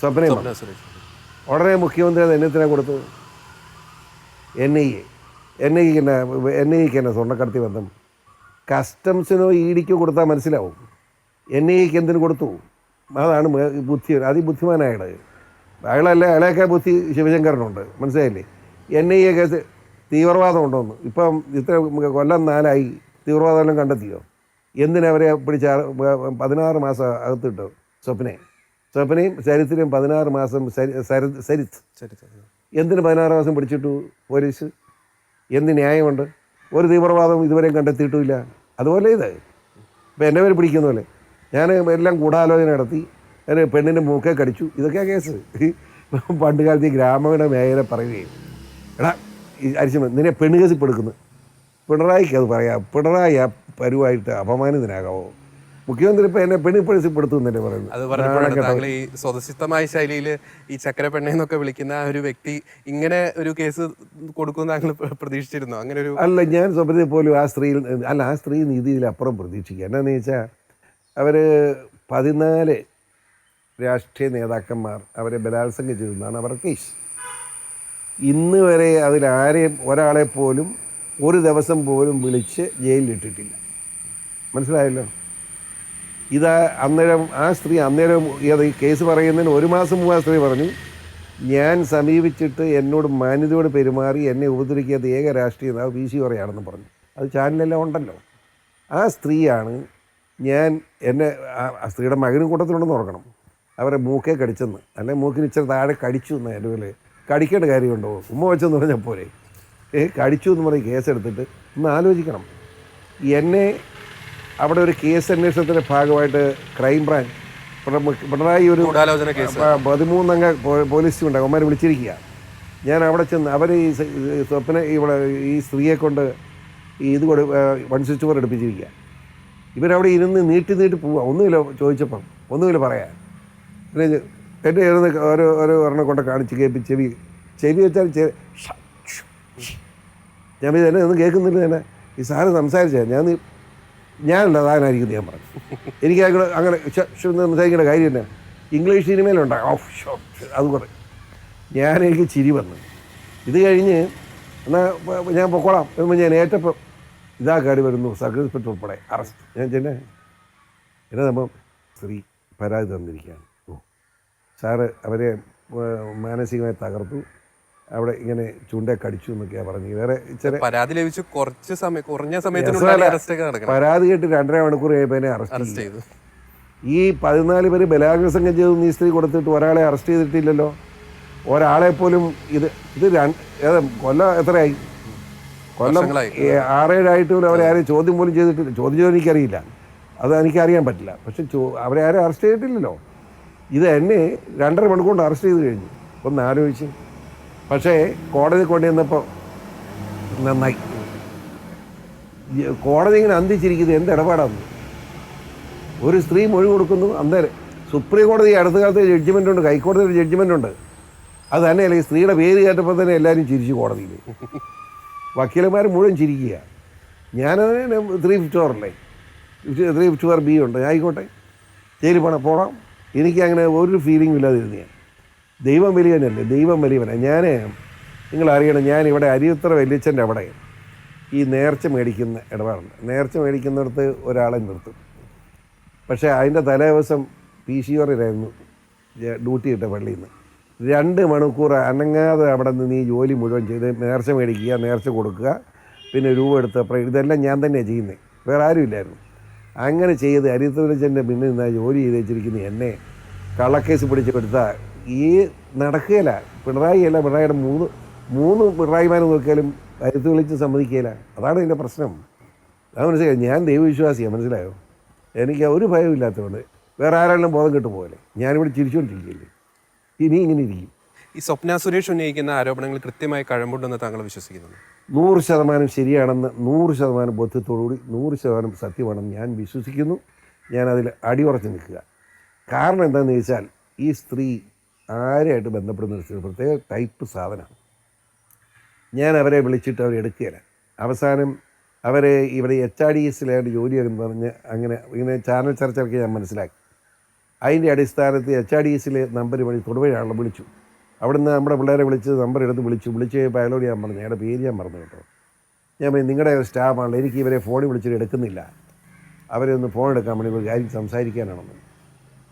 സ്വപ്നയും. ഉടനെ മുഖ്യമന്ത്രി അത് എന്നത്തിനാണ് കൊടുത്തത് എൻ ഐ എ. എൻ ഐക്ക് എന്നെ എൻ ഐക്ക് എന്നെ സ്വർണക്കടത്തി ബന്ധം കസ്റ്റംസിനോ ഇ ഡിക്കോ കൊടുത്താൽ മനസ്സിലാവും. എൻ ഐക്ക് എന്തിനു കൊടുത്തു? അതാണ് ബുദ്ധി ബുദ്ധി അതിബുദ്ധിമാനായത്. അയാളല്ലേ അയാളെയൊക്കെ ബുദ്ധി ശിവശങ്കരനുണ്ട്. മനസ്സിലായില്ലേ? എൻ ഐ എ കേസ് തീവ്രവാദം ഉണ്ടോന്ന്. ഇപ്പം ഇത്ര കൊല്ലം നാലായി. തീവ്രവാദമെല്ലാം കണ്ടെത്തിയോ? എന്തിനവരെ പിടിച്ച പതിനാറ് മാസം അകത്തിട്ടു? സ്വപ്നെ. സ്വപ്നയും ചരിത്രയും പതിനാറ് മാസം സരി സരിത് ശരി എന്തിന് പതിനാറ് മാസം പിടിച്ചിട്ടു പോലീസ്? എന്ത് ന്യായമുണ്ട്? ഒരു തീവ്രവാദം ഇതുവരെയും കണ്ടെത്തിയിട്ടുമില്ല. അതുപോലെ ഇത്. ഇപ്പം എന്റെ പേര് പിടിക്കുന്ന പോലെ. ഞാൻ എല്ലാം ഗൂഢാലോചന നടത്തി. എന്റെ പെണ്ണിന്റെ മൂക്കെ കടിച്ചു. ഇതൊക്കെയാണ് കേസ്. [laughs] പണ്ട് കാലത്ത് ഈ ഗ്രാമീണ മേഖല പറയുകയും. എടാ അരിച്ചു നിന്നെ പെണ്ണ് കേസിൽ പെടുക്കുന്നു. പിണറായിക്ക് അത് പറയാം. പിണറായി പരുവായിട്ട് അപമാനിതനാകാവോ? മുഖ്യമന്ത്രി ഇപ്പൊ എന്നെ പെണ്ണ് കേസിൽ പെടുത്തു എന്നല്ലേ അത് പറയുന്നത് പറഞ്ഞപ്പോഴാണ് താങ്കൾ ഈ സ്വതസിദ്ധമായ ശൈലിയിൽ ഈ ചക്കര പെണ്ണെന്നൊക്കെ വിളിക്കുന്ന ഒരു വ്യക്തി ഇങ്ങനെ ഒരു കേസ് കൊടുക്കുമെന്ന് താങ്കൾ പ്ര- പ്രതീക്ഷിച്ചിരുന്നോ? അങ്ങനെ ഒരു അല്ല ഞാൻ സ്വപ്നത്തിൽ പോലും ആ സ്ത്രീയിൽ അല്ല ആ സ്ത്രീ നീതിയിൽ അപ്പുറം പ്രതീക്ഷിക്കുക. എന്നാന്ന് വെച്ചാൽ അവർ പതിനാല് രാഷ്ട്രീയ നേതാക്കന്മാർ അവരെ ബലാത്സംഗം ചെയ്തെന്നാണ് അവരുടെ കേസ്. ഇന്ന് വരെ അതിലാരെയും ഒരാളെ പോലും ഒരു ദിവസം പോലും വിളിച്ച് ജയിലിലിട്ടിട്ടില്ല. മനസ്സിലായല്ലോ? ഇത് അന്നേരം ആ സ്ത്രീ അന്നേരം ഏത് ഈ കേസ് പറയുന്നതിന് ഒരു മാസം മുമ്പ് ആ സ്ത്രീ പറഞ്ഞു ഞാൻ സമീപിച്ചിട്ട് എന്നോട് മാന്യതയോട് പെരുമാറി എന്നെ ഉപദ്രവിക്കാത്ത ഏക രാഷ്ട്രീയ നേതാവ് പി. സി. പറയാണെന്ന് പറഞ്ഞു. അത് ചാനലെല്ലാം ഉണ്ടല്ലോ. ആ സ്ത്രീയാണ് ഞാൻ എന്നെ ആ- സ്ത്രീയുടെ മകനും കൂട്ടത്തിലുണ്ടെന്ന് ഓർക്കണം. അവരെ മൂക്കെ കടിച്ചെന്ന്. അല്ലെ മൂക്കിന് ഇച്ചിരി താഴെ കടിച്ചു എന്ന് എന്റെ പേര് കടിക്കേണ്ട കാര്യമുണ്ടോ? ഉമ്മ വെച്ചെന്ന് പറഞ്ഞാൽ പോരെ. ഏ കടിച്ചു എന്ന് പറഞ്ഞ് കേസെടുത്തിട്ട് ഒന്ന് ആലോചിക്കണം. എന്നെ അവിടെ ഒരു കേസ് അന്വേഷണത്തിന്റെ ഭാഗമായിട്ട് ക്രൈംബ്രാഞ്ച് പിണ- പിണറായി ഒരു പതിമൂന്നംഗ പോലീസ് ഉണ്ട്. അവന്മാർ വിളിച്ചിരിക്കുക. ഞാൻ അവിടെ ചെന്ന് അവർ ഈ സ്വപ്നെ ഇവിടെ ഈ സ്ത്രീയെ കൊണ്ട് ഈ ഇത് കൊടു വൺ സ്വിച്ച് ഫോർ എടുപ്പിച്ചിരിക്കുക. ഇവരവിടെ ഇരുന്ന് നീട്ടി നീട്ടി പോവുക ഒന്നുമില്ല ചോദിച്ചപ്പം. ഒന്നുമില്ല പറയാൻ. പിന്നെ എന്റെ ഇരുന്ന് ഓരോ ഓരോ ഒരെണ്ണം കൊണ്ട് കാണിച്ച് കേൾപ്പി ചെവി ചെവി വെച്ചാൽ ചെ- ഷ, ഷു, ഷ്. ഞാൻ ഇതെന്നെ ഒന്നും കേൾക്കുന്നില്ല തന്നെ. ഈ സാറ് സംസാരിച്ചാൽ ഞാൻ നീ- ഉണ്ടാകാനായിരിക്കും ഞാൻ പറഞ്ഞു എനിക്ക് അങ്ങനെ അങ്ങനെ സംസാരിക്കേണ്ട കാര്യം തന്നെ ഇംഗ്ലീഷ് സിനിമയിലുണ്ടാകും ഓഫ് ഷോ ഷ് അത് കുറേ. ഞാൻ എനിക്ക് ചിരി വന്നു. ഇത് കഴിഞ്ഞ് എന്നാൽ ഞാൻ പൊക്കോളാം. എന്ന് ഞാൻ ഏറ്റപ്പം ഇതാ കാടി വരുന്നു സർക്കിൾ ഇൻസ്പെക്ടർ ഉൾപ്പെടെ അറസ്റ്റ്. ഞാൻ ചെന്നെ എന്നെ നമ്മൾ സ്ത്രീ പരാതി തന്നിരിക്കുകയാണ്. ഓ സാറ് അവരെ മാനസികമായി തകർത്തു. അവിടെ ഇങ്ങനെ ചൂണ്ടേ കടിച്ചു എന്നൊക്കെയാണ് പറഞ്ഞു വേറെ പരാതി ലഭിച്ചു കുറച്ച് സമയം കുറഞ്ഞ ഒക്കെ പരാതി കേട്ട് രണ്ടര മണിക്കൂർ കഴിയുമ്പോൾ എന്നെ അറസ്റ്റ് ചെയ്തു. ഈ പതിനാല് പേര് ബലാത്സംഗം ചെയ്ത് ഈ സ്ത്രീ കൊടുത്തിട്ട് ഒരാളെ അറസ്റ്റ് ചെയ്തിട്ടില്ലല്ലോ. ഒരാളെ പോലും ഇത് ഇത് രണ്ട് കൊല്ലം എത്രയായി? കൊല്ലം ആറേഴായിട്ട് പോലും അവരെ ആരെയും ചോദ്യം പോലും ചെയ്തിട്ടില്ല. ചോദ്യം ചെയ്തോ എനിക്കറിയില്ല. അത് എനിക്കറിയാൻ പറ്റില്ല. പക്ഷെ അവരെ ആരും അറസ്റ്റ് ചെയ്തിട്ടില്ലല്ലോ. ഇത് എന്നെ രണ്ടര മണിക്കൂർ കൊണ്ട് അറസ്റ്റ് ചെയ്ത് കഴിഞ്ഞു. ഒന്ന് ആലോചിച്ച്. പക്ഷേ കോടതി കൊണ്ടുവന്നപ്പോൾ നന്നായി. കോടതി ഇങ്ങനെ അന്തിച്ചിരിക്കുന്നത് എന്ത് ഇടപാടാണ് ഒരു സ്ത്രീ മൊഴി കൊടുക്കുന്നു അന്നേരം സുപ്രീം കോടതി അടുത്ത കാലത്ത് ജഡ്ജ്മെന്റ് ഉണ്ട് ഹൈക്കോടതിയുടെ ജഡ്ജ്മെന്റ് ഉണ്ട്. അത് തന്നെയല്ല ഈ സ്ത്രീയുടെ പേര് കേട്ടപ്പോൾ തന്നെ എല്ലാവരും ചിരിച്ചു കോടതിയിൽ വക്കീലന്മാർ മുഴുവൻ ചിരിക്കുക. ഞാനതിന് ത്രീ ഫിഫ്റ്റി ഫോറല്ലേ ത്രീ ഫിഫ്റ്റി ഫോർ ബി ഉണ്ട്. ആയിക്കോട്ടെ ജയിലിൽ പോണം പോകണം എനിക്ക് അങ്ങനെ ഒരു ഫീലിംഗും ഇല്ലാതിരുന്നു ഞാൻ ദൈവം വലിയവനല്ലേ? ദൈവം വലിയവനാണ് ഞാൻ നിങ്ങൾ അറിയണം ഞാൻ ഇവിടെ അരിയുത്ര വലിയച്ഛന്റെ അവിടെ ഈ നേർച്ച മേടിക്കുന്ന ഇടപാടുണ്ട്. നേർച്ച മേടിക്കുന്നിടത്ത് ഒരാളെ നിർത്തും. പക്ഷേ അതിന്റെ തലേ ദിവസം പി സി ഓറിലായിരുന്നു ഡ്യൂട്ടി ഇട്ട പള്ളിയിൽ നിന്ന് രണ്ട് മണിക്കൂർ അനങ്ങാതെ അവിടെ നിന്ന് ഈ ജോലി മുഴുവൻ ചെയ്ത് നേർച്ച മേടിക്കുക നേർച്ച കൊടുക്കുക പിന്നെ രൂപ എടുത്ത് അപ്പം ഇതെല്ലാം ഞാൻ തന്നെയാണ് ചെയ്യുന്നത് വേറെ ആരുമില്ലായിരുന്നു അങ്ങനെ ചെയ്ത് അരിത്തവരച്ചന്റെ പിന്നിൽ നിന്ന് ജോലി ചെയ്ത് വെച്ചിരിക്കുന്ന എന്നെ കള്ളക്കേസ് പിടിച്ച് കൊടുത്ത ഈ നടക്കുകയില്ല. പിണറായി അല്ല പിണറായിയുടെ മൂന്ന് മൂന്ന് പിണറായിമാരെ നോക്കിയാലും കരുത്ത് വിളിച്ച് സമ്മതിക്കുകയില്ല. അതാണ് എന്റെ പ്രശ്നം. അത് മനസ്സിലായി ഞാൻ ദൈവവിശ്വാസിയാണ് മനസ്സിലായോ? എനിക്ക് ഒരു ഭയവും ഇല്ലാത്തതുകൊണ്ട് വേറെ ആരെല്ലാം ബോധം കിട്ടു പോകല്ലേ ഞാനിവിടെ ചിരിച്ചുകൊണ്ടിരിക്കുകയില്ലേ? ഇനി ഇങ്ങനെ ഇരിക്കും. ഈ സ്വപ്ന സുരേഷ് ഉന്നയിക്കുന്ന ആരോപണങ്ങൾ കൃത്യമായി കഴമ്പുണ്ടെന്ന് താങ്കൾ വിശ്വസിക്കുന്നു നൂറ് ശതമാനം ശരിയാണെന്ന് നൂറ് ശതമാനം ബോധ്യത്തോടുകൂടി നൂറ് ശതമാനം സത്യമാണെന്ന് ഞാൻ വിശ്വസിക്കുന്നു. ഞാൻ അതിൽ അടിയുറച്ച് നിൽക്കുക. കാരണം എന്താണെന്ന് ചോദിച്ചാൽ ഈ സ്ത്രീ ആരെയായിട്ട് ബന്ധപ്പെടുന്ന ഒരു പ്രത്യേക ടൈപ്പ് സാധനമാണ്. ഞാൻ അവരെ വിളിച്ചിട്ട് അവർ എടുക്കുകയില്ല. അവസാനം അവരെ ഇവിടെ എച്ച് ആർ ഡി എസിലായിട്ട് ജോലി പറഞ്ഞ് അങ്ങനെ ഇങ്ങനെ ചാനൽ ചർച്ചയൊക്കെ ഞാൻ മനസ്സിലാക്കി. അതിന്റെ അടിസ്ഥാനത്തിൽ എച്ച് ആർ ഡി എസിലെ നമ്പർ വഴി തൊടുപുഴയാണല്ലോ വിളിച്ചു. അവിടുന്ന് നമ്മുടെ പിള്ളേരെ വിളിച്ച് നമ്പർ എടുത്ത് വിളിച്ചു. വിളിച്ച് കഴിയുമ്പോൾ അയാളോട് ഞാൻ പറഞ്ഞു അയാളുടെ പേര് ഞാൻ പറഞ്ഞു കേട്ടോ. ഞാൻ പറഞ്ഞു നിങ്ങളുടെ സ്റ്റാഫാണല്ലോ എനിക്ക് ഇവരെ ഫോണിൽ വിളിച്ചിട്ട് എടുക്കുന്നില്ല. അവരെ ഒന്ന് ഫോൺ എടുക്കാൻ വേണ്ടി ഒരു കാര്യം സംസാരിക്കാനാണെന്ന്.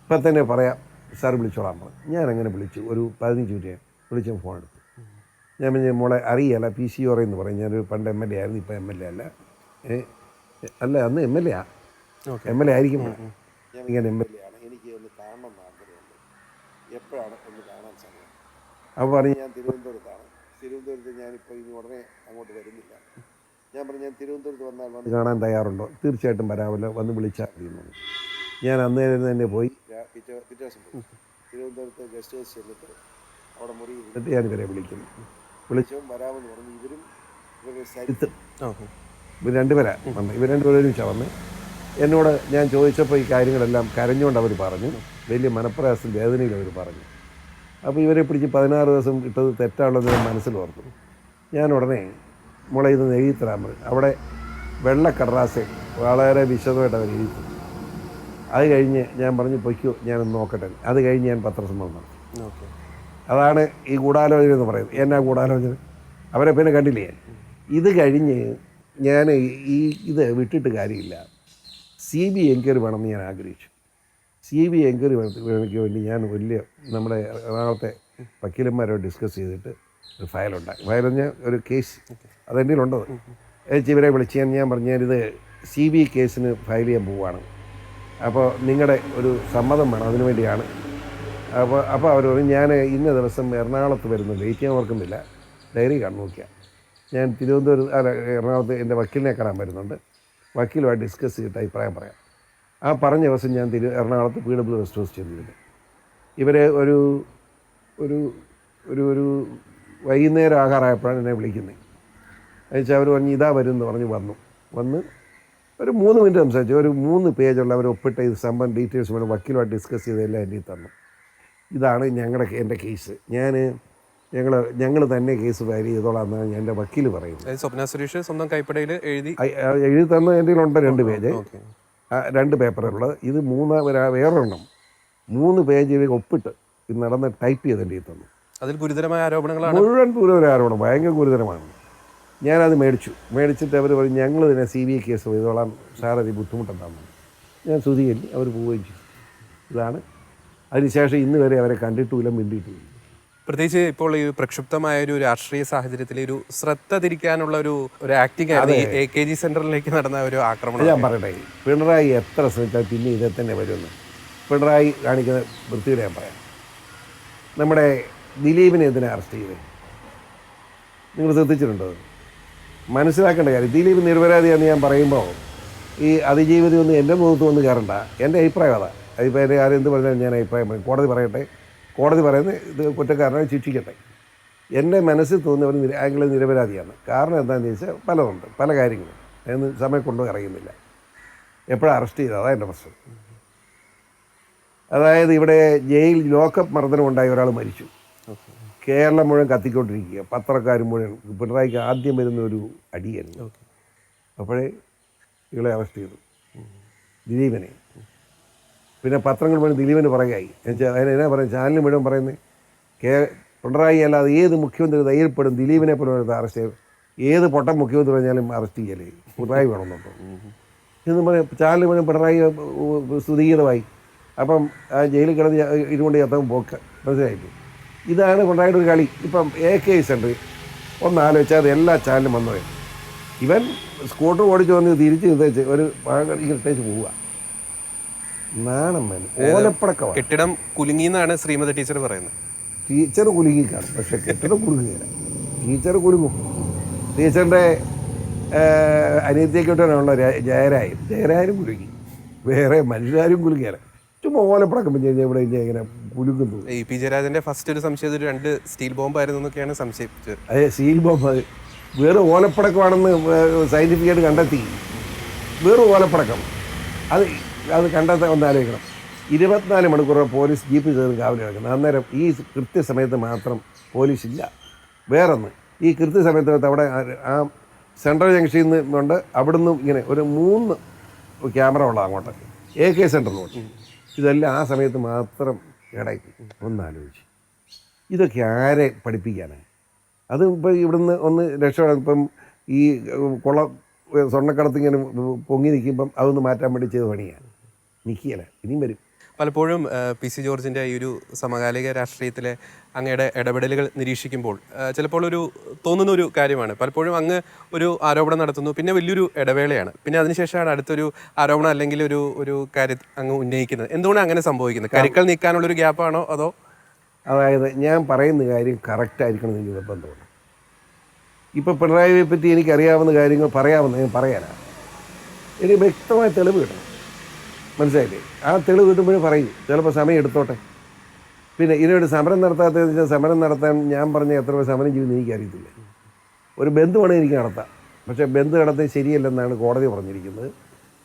ഇപ്പം തന്നെ പറയാം. സാർ വിളിച്ചോളാൻ പറഞ്ഞു ഞാൻ അങ്ങനെ വിളിച്ചു. ഒരു പതിനഞ്ച് മിനിറ്റ് വിളിച്ച് ഫോൺ എടുത്തു. ഞാൻ പറഞ്ഞു മോളെ അറിയാല പി സി ഓറേ എന്ന് പറയും. ഞാനൊരു പണ്ട് എം എൽ എ ആയിരുന്നു ഇപ്പം എം എൽ എ അല്ല. അല്ല അന്ന് എം എൽ എ ആ. ഓക്കെ. എം എൽ എ ആയിരിക്കും ഞാൻ ഇങ്ങനെ എം എൽ എ ആണ്. എനിക്ക് ഒന്ന് കാണണം ആഗ്രഹമുണ്ട്. എപ്പോഴാണ് ഒന്ന് കാണാൻ സമയം അപ്പോൾ പറഞ്ഞു ഞാൻ തിരുവനന്തപുരത്താണ്. തിരുവനന്തപുരത്ത് ഞാനിപ്പോൾ ഇനി ഉടനെ അങ്ങോട്ട് വരുന്നില്ല. ഞാൻ പറഞ്ഞു ഞാൻ തിരുവനന്തപുരത്ത് വന്നാൽ വന്ന് കാണാൻ തയ്യാറുണ്ടോ? തീർച്ചയായിട്ടും വരാമല്ലോ. വന്ന് വിളിച്ചാൽ മതി. ഞാൻ അന്നേരം തന്നെ പോയി. തിരുവനന്തപുരത്ത് ഗസ്റ്റ് ഹൗസ് ചെന്നിട്ട് അവിടെ മുറി എന്നിട്ട് ഞാൻ ഇവരെ വിളിക്കുന്നു വരാമെന്ന് പറഞ്ഞു. ഇവരും സരിത്ത് ഇവർ രണ്ടുപേരാ വന്ന്. ഇവർ രണ്ടുപേരും ഒരുമിച്ചാണ് വന്ന്. എന്നോട് ഞാൻ ചോദിച്ചപ്പോൾ ഈ കാര്യങ്ങളെല്ലാം കരഞ്ഞുകൊണ്ട് അവർ പറഞ്ഞു. വലിയ മനപ്രയാസം വേദനയിൽ അവർ പറഞ്ഞു. അപ്പോൾ ഇവരെ പിടിച്ച് പതിനാറ് ദിവസം ഇട്ടത് തെറ്റാണെന്ന് ഞാൻ മനസ്സിൽ ഓർത്തു. ഞാൻ ഉടനെ മുളയിൽ നിന്ന് എഴുതി തരാൻ പറഞ്ഞു. അവിടെ വെള്ളക്കടറാസ് വളരെ വിശദമായിട്ട് അവർ എഴുതി. അത് കഴിഞ്ഞ് ഞാൻ പറഞ്ഞു പൊയ്ക്കോ ഞാനൊന്ന് നോക്കട്ടെ. അത് കഴിഞ്ഞ് ഞാൻ പത്രസമ്മേളനം നടത്തി. അതാണ് ഈ ഗൂഢാലോചന എന്ന് പറയുന്നത്. എന്നാ ഗൂഢാലോചന? അവരെ പിന്നെ കണ്ടില്ലേ ഇത് കഴിഞ്ഞ് ഞാൻ ഈ ഇത് വിട്ടിട്ട് കാര്യമില്ല. സി ബി എൻക്വയറി വേണമെന്ന് ഞാൻ ആഗ്രഹിച്ചു. സി ബി എൻക്വയറി വേണമെങ്കിൽ വേണ്ടി ഞാൻ വലിയ നമ്മുടെ എറണാകുളത്തെ വക്കീലന്മാരോട് ഡിസ്കസ് ചെയ്തിട്ട് ഒരു ഫയലുണ്ടായി ഫയൽ പറഞ്ഞാൽ ഒരു കേസ്. അതെന്റെ ഉണ്ടോ ഏച്ചി ഇവരെ വിളിച്ച് ഞാൻ ഞാൻ പറഞ്ഞു ഞാനിത് സി ബി കേസിന് ഫയൽ ചെയ്യാൻ പോവുകയാണ്. അപ്പോൾ നിങ്ങളുടെ ഒരു സമ്മതം വേണം അതിനു വേണ്ടിയാണ്. അപ്പോൾ അപ്പോൾ അവർ പറഞ്ഞു ഞാൻ ഇന്ന ദിവസം എറണാകുളത്ത് വരുന്നുണ്ട്. വെയിറ്റ് ഞാൻ ഓർക്കുന്നില്ല ഡയറി കാണാൻ നോക്കിയാൽ ഞാൻ തിരുവനന്തപുരം അല്ല എറണാകുളത്ത് എന്റെ വക്കീലിനെ കാണാൻ വരുന്നുണ്ട്. വക്കീലുമായി ഡിസ്കസ് ചെയ്തിട്ട് അഭിപ്രായം പറയാം. ആ പറഞ്ഞ ദിവസം ഞാൻ തിരു എറണാകുളത്ത് പി ഡബ്ല്യു റെസ്റ്റ് ഹൗസ് ചെന്നിരുന്നു ഇവരെ ഒരു ഒരു ഒരു ഒരു വൈകുന്നേരം ആകാറായപ്പോഴാണ് എന്നെ വിളിക്കുന്നത്. എന്നുവെച്ചാൽ അവർ പറഞ്ഞ് ഇതാ വരും എന്ന് പറഞ്ഞ് വന്നു. വന്ന് ഒരു മൂന്ന് മിനിറ്റ് സംസാരിച്ചു. ഒരു മൂന്ന് പേജുള്ള അവർ ഒപ്പിട്ട ഇത് സംഭവം ഡീറ്റെയിൽസ് വേണം വക്കീലുമായിട്ട് ഡിസ്കസ് ചെയ്തെല്ലാം എന്റെ തന്നു. ഇതാണ് ഞങ്ങളുടെ എന്റെ കേസ് ഞാൻ ഞങ്ങൾ ഞങ്ങൾ തന്നെ കേസ് ഫയൽ ചെയ്തോളാം എന്നാണ് എന്റെ വക്കീൽ പറയുന്നത്. സ്വപ്ന സുരേഷ് സ്വന്തം കൈപ്പടയിൽ എഴുതി എഴുതി തന്ന എന്റെ ഉണ്ട് രണ്ട് പേജ് രണ്ട് പേപ്പറുള്ളത് ഇത് മൂന്ന് വേറൊരെണ്ണം. മൂന്ന് പേജിൽ ഒപ്പിട്ട് ഇത് നടന്ന് ടൈപ്പ് ചെയ്ത് എന്റെ തന്നു. അതിൽ ഗുരുതരമായ ആരോപണങ്ങളാണ്? മുഴുവൻ ഗുരുതര ആരോപണം. ഭയങ്കര ഗുരുതരമാണ്. ഞാനത് മേടിച്ചു. മേടിച്ചിട്ട് അവർ പറഞ്ഞു ഞങ്ങൾ ഇതിനെ സി ബി ഐ കേസ് ചെയ്തോളാം. സാറതി ബുദ്ധിമുട്ടുണ്ടാകുന്നു ഞാൻ സ്തുതികല്ലി അവർ പോവുകയും ചെയ്തു. ഇതാണ്. അതിനുശേഷം ഇന്ന് വരെ അവരെ കണ്ടിട്ടുമില്ല മിണ്ടിയിട്ടുമില്ല. പ്രത്യേകിച്ച് ഇപ്പോൾ ഈ പ്രക്ഷുബ്ധമായ ഒരു രാഷ്ട്രീയ സാഹചര്യത്തിൽ ഒരു ശ്രദ്ധ തിരിക്കാനുള്ള ഒരു ഒരു ഈ എ കെ ജി സെന്ററിലേക്ക് നടന്ന ഒരു ആക്രമണം. ഞാൻ പറയട്ടെ പിണറായി എത്ര ശ്രമിച്ചാൽ പിന്നെ ഇതേ തന്നെ വരുമെന്ന്. പിണറായി കാണിക്കുന്ന വൃത്തിയുടെ ഞാൻ പറയാം. നമ്മുടെ ദിലീപിനെ എന്തിനാ അറസ്റ്റ് ചെയ്തത് നിങ്ങൾ ശ്രദ്ധിച്ചിട്ടുണ്ടോ? മനസ്സിലാക്കേണ്ട കാര്യം. ദിലീപ് നിരപരാധിയാണെന്ന് ഞാൻ പറയുമ്പോൾ ഈ അതിജീവിതം ഒന്നും എന്റെ മുഖത്ത് വന്ന് കയറണ്ട. എന്റെ അഭിപ്രായം അതാ. അതിപ്പോൾ എന്റെ കാര്യം എന്ത് പറഞ്ഞാലും ഞാൻ അഭിപ്രായം പറയും. കോടതി പറയട്ടെ. കോടതി പറയുന്നത് ഇത് കുറ്റക്കാരനെ ശിക്ഷിക്കട്ടെ. എന്റെ മനസ്സിൽ തോന്നിയവർ അയാൾ നിരപരാധിയാണ്. കാരണം എന്താണെന്ന് ചോദിച്ചാൽ പലതുണ്ട്. പല കാര്യങ്ങളും. എന്ന് സമയം കൊണ്ടു അറിയുന്നില്ല എപ്പോഴാണ് അറസ്റ്റ് ചെയ്തത്? അതാണ് എന്റെ പ്രശ്നം. അതായത് ഇവിടെ ജയിൽ ലോക്കപ്പ് മർദ്ദനം ഉണ്ടായി ഒരാൾ മരിച്ചു. കേരളം മുഴുവൻ കത്തിക്കൊണ്ടിരിക്കുക. പത്രക്കാർ മുഴുവൻ. പിണറായിക്ക് ആദ്യം വരുന്ന ഒരു അടിയായിരുന്നു. അപ്പോഴേ ഇയാളെ അറസ്റ്റ് ചെയ്തു. ദിലീപിനെ. പിന്നെ പത്രങ്ങൾ മുഴുവൻ ദിലീപിന് പറയുകയായി എന്നുവെച്ചാൽ അതിന് എന്നാ പറയുന്നത് ചാനൽ മുഴുവൻ പറയുന്നത് കേ പിണറായി അല്ലാതെ ഏത് മുഖ്യമന്ത്രി ധൈര്യപ്പെടും ദിലീപിനെ പോലും അറസ്റ്റ് ചെയ്യും ഏത് പൊട്ടൻ മുഖ്യമന്ത്രി പറഞ്ഞാലും അറസ്റ്റ് ചെയ്യലേ. പിണറായി വേണമെന്നുണ്ടോ? എന്ന് പറയും ചാനൽ മുഴുവൻ പിണറായി സ്തുതിഗീതമായി അപ്പം ആ ജയിലിൽ കിടന്ന് ഇതുകൊണ്ട് ഇരുകൊണ്ട് ചത്തവും പോക്ക്. മനസ്സിലായില്ലേ? ഇതാണ് പിണറായിയുടെ ഒരു കളി. ഇപ്പം എ കെ സെന്റർ ഒന്ന് ആലോചിച്ചാൽ അത് എല്ലാ ചാനലും വന്നത് ഇവൻ സ്കൂട്ടർ ഓടിച്ച് വന്ന് തിരിച്ച് നിർത്തേച്ച് ഒരു ഭാഗം ഇട്ടേച്ച് പോവുക. നാണം വേണം. ഓലപ്പടക്കമാണ് കെട്ടിടം കുലുങ്ങിയെന്നാണ് ശ്രീമതി ടീച്ചർ പറയുന്നത്. ടീച്ചർ കുലുങ്ങിക്കാണ്. പക്ഷെ കെട്ടിടം കുലുങ്ങുകയില്ല. ടീച്ചർ കുലുങ്ങും. ടീച്ചറിന്റെ അനിയത്തേക്കിട്ടാണുള്ള ജയരായും ജയരായും കുലുങ്ങി. വേറെ മനുഷ്യരും കുലുങ്ങിയാണ് ചുമ്മാ ഓലപ്പടക്കം പിന്നെ ഇവിടെ ഇങ്ങനെ ഇങ്ങനെ കുലുങ്ങുന്നു ഈ പി ജയരാജന്റെ ഫസ്റ്റ് ഒരു സംശയം ഒരു രണ്ട് സ്റ്റീൽ ബോംബായിരുന്നു എന്നൊക്കെയാണ് സംശയിച്ചത് അതെ സീൽ ബോംബ് അത് വേറെ ഓലപ്പടക്കമാണെന്ന് സയന്റിഫിക്കായിട്ട് കണ്ടെത്തി. വേറെ ഓലപ്പടക്കം. അത് അത് കണ്ടെത്താൻ ഒന്ന് ആലോചിക്കണം. ഇരുപത്തിനാല് മണിക്കൂർ പോലീസ് ജീപ്പ് ചേർന്ന് കാവൽ കിടക്കുന്നത് അന്നേരം ഈ കൃത്യസമയത്ത് മാത്രം പോലീസ് ഇല്ല വേറൊന്ന് ഈ കൃത്യസമയത്ത് അവിടെ ആ- സെൻട്രൽ ജംഗ്ഷനിൽ നിന്നുണ്ട് അവിടുന്ന് ഇങ്ങനെ ഒരു മൂന്ന് ക്യാമറ ഉള്ള അങ്ങോട്ട്. എ കെ സെന്ററിലോട്ട് ഇതെല്ലാം ആ സമയത്ത് മാത്രം ഇടയ്ക്ക് ഒന്നാലോചിച്ച്. ഇതൊക്കെ ആരെ പഠിപ്പിക്കാനാണ് അത് ഇപ്പം ഇവിടുന്ന് ഒന്ന് രക്ഷപ്പെടാൻ ഇപ്പം ഈ കുള സ്വർണക്കടത്ത് ഇങ്ങനെ പൊങ്ങി നിൽക്കുമ്പം അതൊന്ന് മാറ്റാൻ വേണ്ടി ചെയ്ത പണിയാണ് നിൽക്കുകയല്ല ഇനിയും വരും. പലപ്പോഴും പി സി ജോർജിന്റെ ഈ ഒരു സമകാലിക രാഷ്ട്രീയത്തിലെ അങ്ങയുടെ ഇടപെടലുകൾ നിരീക്ഷിക്കുമ്പോൾ ചിലപ്പോൾ ഒരു തോന്നുന്ന ഒരു കാര്യമാണ്. പലപ്പോഴും അങ്ങ് ഒരു ആരോപണം നടത്തുന്നു പിന്നെ വലിയൊരു ഇടവേളയാണ്. പിന്നെ അതിനുശേഷമാണ് അടുത്തൊരു ആരോപണം അല്ലെങ്കിൽ ഒരു ഒരു കാര്യം അങ്ങ് ഉന്നയിക്കുന്നത്. എന്തുകൊണ്ടാണ് അങ്ങനെ സംഭവിക്കുന്നത്? കരുക്കൾ നീക്കാനുള്ള ഒരു ഗ്യാപ്പാണോ അതോ? അതായത് ഞാൻ പറയുന്ന കാര്യം കറക്റ്റായിരിക്കണം എന്ന് എനിക്ക് നിർബന്ധമാണ് ഇപ്പോൾ പിണറായിയെ പറ്റി എനിക്കറിയാവുന്ന കാര്യങ്ങൾ പറയാവുന്ന ഞാൻ പറയാനാണ്. എനിക്ക് വ്യക്തമായ തെളിവ് കിട്ടണം. മനസ്സിലായില്ലേ? ആ തെളിവ് കിട്ടുമ്പോഴേ പറയും. ചിലപ്പോൾ സമയം എടുത്തോട്ടെ. പിന്നെ ഇതിനൊരു സമരം നടത്താത്തതെന്ന് വെച്ചാൽ സമരം നടത്താൻ ഞാൻ പറഞ്ഞ എത്ര പേർ സമരം ചെയ്യുമെന്ന് എനിക്കറിയത്തില്ല. ഒരു ബന്ധുവാണെങ്കിൽ എനിക്ക് നടത്താം. പക്ഷേ ബന്ധു നടത്താൻ ശരിയല്ലെന്നാണ് കോടതി പറഞ്ഞിരിക്കുന്നത്.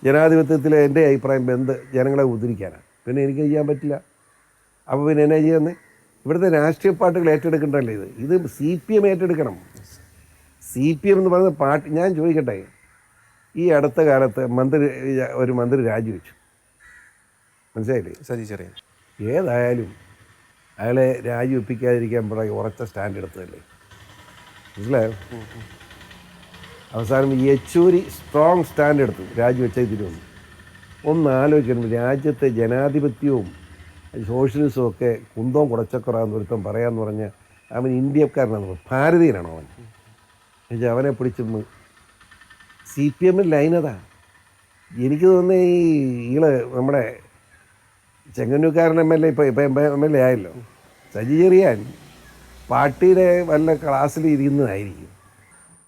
ജനാധിപത്യത്തിൽ എന്റെ അഭിപ്രായം ബന്ധ് ജനങ്ങളെ ഉദ്ധരിക്കാനാണ്. പിന്നെ എനിക്ക് ചെയ്യാൻ പറ്റില്ല. അപ്പോൾ പിന്നെ എന്നാ ചെയ്യുന്നത് ഇവിടുത്തെ രാഷ്ട്രീയ പാർട്ടികൾ ഏറ്റെടുക്കേണ്ടതല്ലേ ഇത്? ഇത് സി പി എം ഏറ്റെടുക്കണം. സി പി എം എന്ന് പറയുന്ന പാർട്ടി ഞാൻ ചോദിക്കട്ടെ? ഈ അടുത്ത കാലത്ത് മന്ത്രി ഒരു മന്ത്രി രാജിവെച്ചു. മനസ്സിലായില്ലേ? സജി ചെറിയ ഏതായാലും അയാളെ രാജിവെപ്പിക്കാതിരിക്കാൻ പുറകെ ഉറച്ച സ്റ്റാൻഡ് എടുത്തതല്ലേ? മനസ്സിലായോ? അവസാനം യെച്ചൂരി സ്ട്രോങ് സ്റ്റാൻഡ് എടുത്തു രാജിവെച്ച തിരുവന്നു ഒന്ന് ആലോചിക്കണം രാജ്യത്തെ ജനാധിപത്യവും സോഷ്യലിസവും ഒക്കെ കുന്തവും കുടച്ചക്കുറാന്ന് ഒരുത്തം പറയാന്ന് പറഞ്ഞാൽ അവൻ ഇന്ത്യക്കാരനാണ് ഭാരതീയനാണോ അവൻ. എന്നുവെച്ചാൽ അവനെ പിടിച്ചൊന്ന് സി പി എമ്മിൽ ലൈനതാ എനിക്ക് തോന്നുന്നത് ഈ ഈൾ നമ്മുടെ ചെങ്ങന്നൂർക്കാരൻ എം എൽ എ ഇപ്പോൾ ഇപ്പോൾ എം എൽ എ ആയല്ലോ. സജി ചെറിയാൻ പാർട്ടിയുടെ വല്ല ക്ലാസ്സിൽ ഇരിക്കുന്നതായിരിക്കും.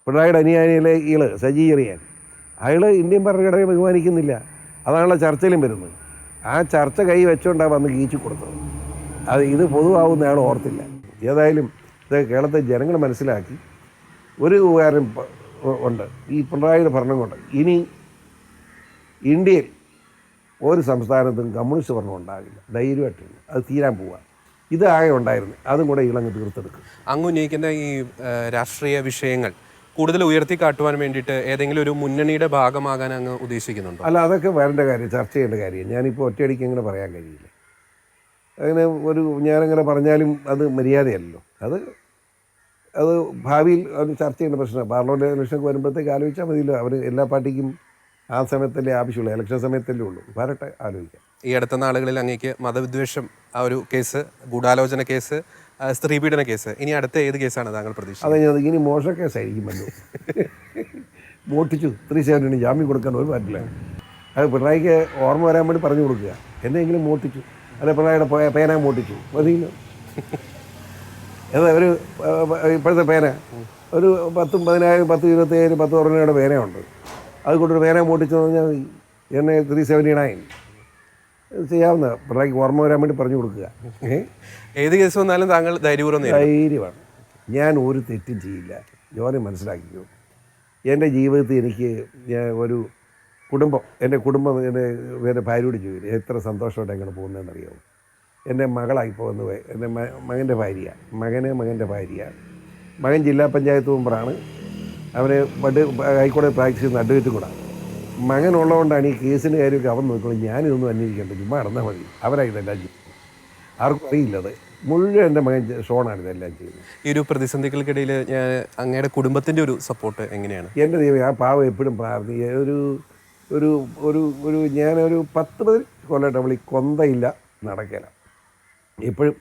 പിണറായിയുടെ അനുയായിയിലെ ഈൾ സജി ചെറിയാൻ. അയാൾ ഇന്ത്യൻ ഭരണഘടനയെ ബഹുമാനിക്കുന്നില്ല. അതാണല്ലോ ചർച്ചയിലും വരുന്നത്. ആ ചർച്ച കൈ വെച്ചുകൊണ്ടാണ് വന്ന് ഗീച്ചു കൊടുത്തത്. അത് ഇത് പൊതുവാകുന്ന അയാൾ ഓർത്തില്ല. ഏതായാലും ഇത് കേരളത്തെ ജനങ്ങൾ മനസ്സിലാക്കി ഒരു ഉപകാരം ഉണ്ട്. ഈ പിണറായിയുടെ ഭരണം കൊണ്ട് ഇനി ഇന്ത്യയിൽ ഒരു സംസ്ഥാനത്തും കമ്മ്യൂണിസ്റ്റ് ഭരണം ഉണ്ടാകില്ല. ധൈര്യമായിട്ടില്ല അത് തീരാൻ പോവുക ഇത് ആകെ ഉണ്ടായിരുന്നു. അതും കൂടെ ഇളങ്ങ് തീർത്തെടുക്കും. അങ്ങ് ഉന്നയിക്കുന്ന ഈ രാഷ്ട്രീയ വിഷയങ്ങൾ കൂടുതൽ ഉയർത്തി കാട്ടുവാൻ വേണ്ടിയിട്ട് ഏതെങ്കിലും ഒരു മുന്നണിയുടെ ഭാഗമാകാൻ അങ്ങ് ഉദ്ദേശിക്കുന്നുണ്ടോ? അല്ല അതൊക്കെ വരേണ്ട കാര്യം ചർച്ച ചെയ്യേണ്ട കാര്യം. ഞാനിപ്പോൾ ഒറ്റയടിക്ക് ഇങ്ങനെ പറയാൻ കഴിയില്ല. അങ്ങനെ ഒരു ഞാനങ്ങനെ പറഞ്ഞാലും അത് മര്യാദയല്ലോ അത് അത് ഭാവിയിൽ അത് ചർച്ച ചെയ്യേണ്ട പ്രശ്നമാണ്. പാർലമെന്റ് ഇലക്ഷനൊക്കെ വരുമ്പോഴത്തേക്ക് ആലോചിച്ചാൽ മതിയല്ലോ. അവർ എല്ലാ പാർട്ടിക്കും ആ സമയത്തല്ലേ ആവശ്യമുള്ളൂ. ഇലക്ഷൻ സമയത്തല്ലേ ഉള്ളൂ. വരട്ടെ ആലോചിക്കാം. ഈ അടുത്ത നാളുകളിൽ അങ്ങേക്ക് മതവിദ്വേഷം ആ ഒരു കേസ് ഗൂഢാലോചന കേസ് സ്ത്രീപീഡന കേസ് ഇനി അടുത്ത ഏത് കേസാണ് താങ്കൾ പ്രതീക്ഷിച്ചത്? അത് ഞാൻ ഇനി മോശ കേസായിരിക്കും വല്ലതും മോട്ടിച്ചു സ്ത്രീ സെവന്റിന് ജാമ്യം കൊടുക്കാൻ ഒരു പറ്റില്ല അത് പിണറായിക്ക് ഓർമ്മ വരാൻ വേണ്ടി പറഞ്ഞു കൊടുക്കുക. എന്നെങ്കിലും മോട്ടിച്ചു അല്ല പിണറായിയുടെ പേന മോട്ടിച്ചു മതിയില്ല ഏതാ ഒരു ഇപ്പോഴത്തെ പേന? ഒരു പത്തും പതിനായിരം പത്ത് ഇരുപത്തേഴ് പത്ത് പറഞ്ഞയുടെ പേനയുണ്ട്. അത് കൊണ്ടൊരു പേന പൊട്ടിച്ചു പറഞ്ഞാൽ മതി. എന്നെ ത്രീ സെവന്റി നയൻ ചെയ്യാവുന്ന പിള്ളേർക്ക് ഓർമ്മ വരാൻ വേണ്ടി പറഞ്ഞു കൊടുക്കുക. ഏത് കേസ് വന്നാലും താങ്കൾ ധൈര്യപൂർവം ധൈര്യമാണ്. ഞാൻ ഒരു തെറ്റും ചെയ്യില്ല. ജോനെ മനസ്സിലാക്കിക്കോ. എന്റെ ജീവിതത്തിൽ എനിക്ക് ഞാൻ ഒരു കുടുംബം എന്റെ കുടുംബം എന്റെ എന്റെ ഭാര്യയോട് ചോദിച്ചു എത്ര സന്തോഷമായിട്ട് എങ്ങനെ പോകുന്നതെന്ന് അറിയാമോ എന്റെ മകളായി പോകുന്ന എന്റെ മകന്റെ ഭാര്യ മകന് മകന്റെ ഭാര്യ. മകൻ ജില്ലാ പഞ്ചായത്ത് മെമ്പറാണ്. അവന് പണ്ട് ഹൈക്കോടതി പ്രാക്ടീസ് ചെയ്യുന്ന അഡ്വക്കേറ്റ് കൂടാ. മകനുള്ളതുകൊണ്ടാണ് ഈ കേസിന്റെ കാര്യമൊക്കെ അവൻ നോക്കുന്നത് ഞാനിതൊന്നും അന്വേഷിക്കേണ്ട. ചുമ്മാ നടന്നാൽ മതി. അവരാണ് ഇതെല്ലാം ചെയ്യുന്നത് ആർക്കും അറിയില്ലത് മുഴുവൻ എന്റെ മകൻ ഷോണാണ് ഇതെല്ലാം ചെയ്യുന്നത്. ഈ ഒരു പ്രതിസന്ധികൾക്കിടയിൽ ഞാൻ അങ്ങയുടെ കുടുംബത്തിന്റെ ഒരു സപ്പോർട്ട് എങ്ങനെയാണ്? എന്റെ ദൈവം ആ പാവം എപ്പോഴും പ്രാർത്ഥി ഒരു ഒരു ഒരു ഒരു ഞാനൊരു പത്ത് പതിന് കൊല്ലായിട്ട് അവൾ ഈ കൊന്തയില്ല നടക്കല. എപ്പോഴും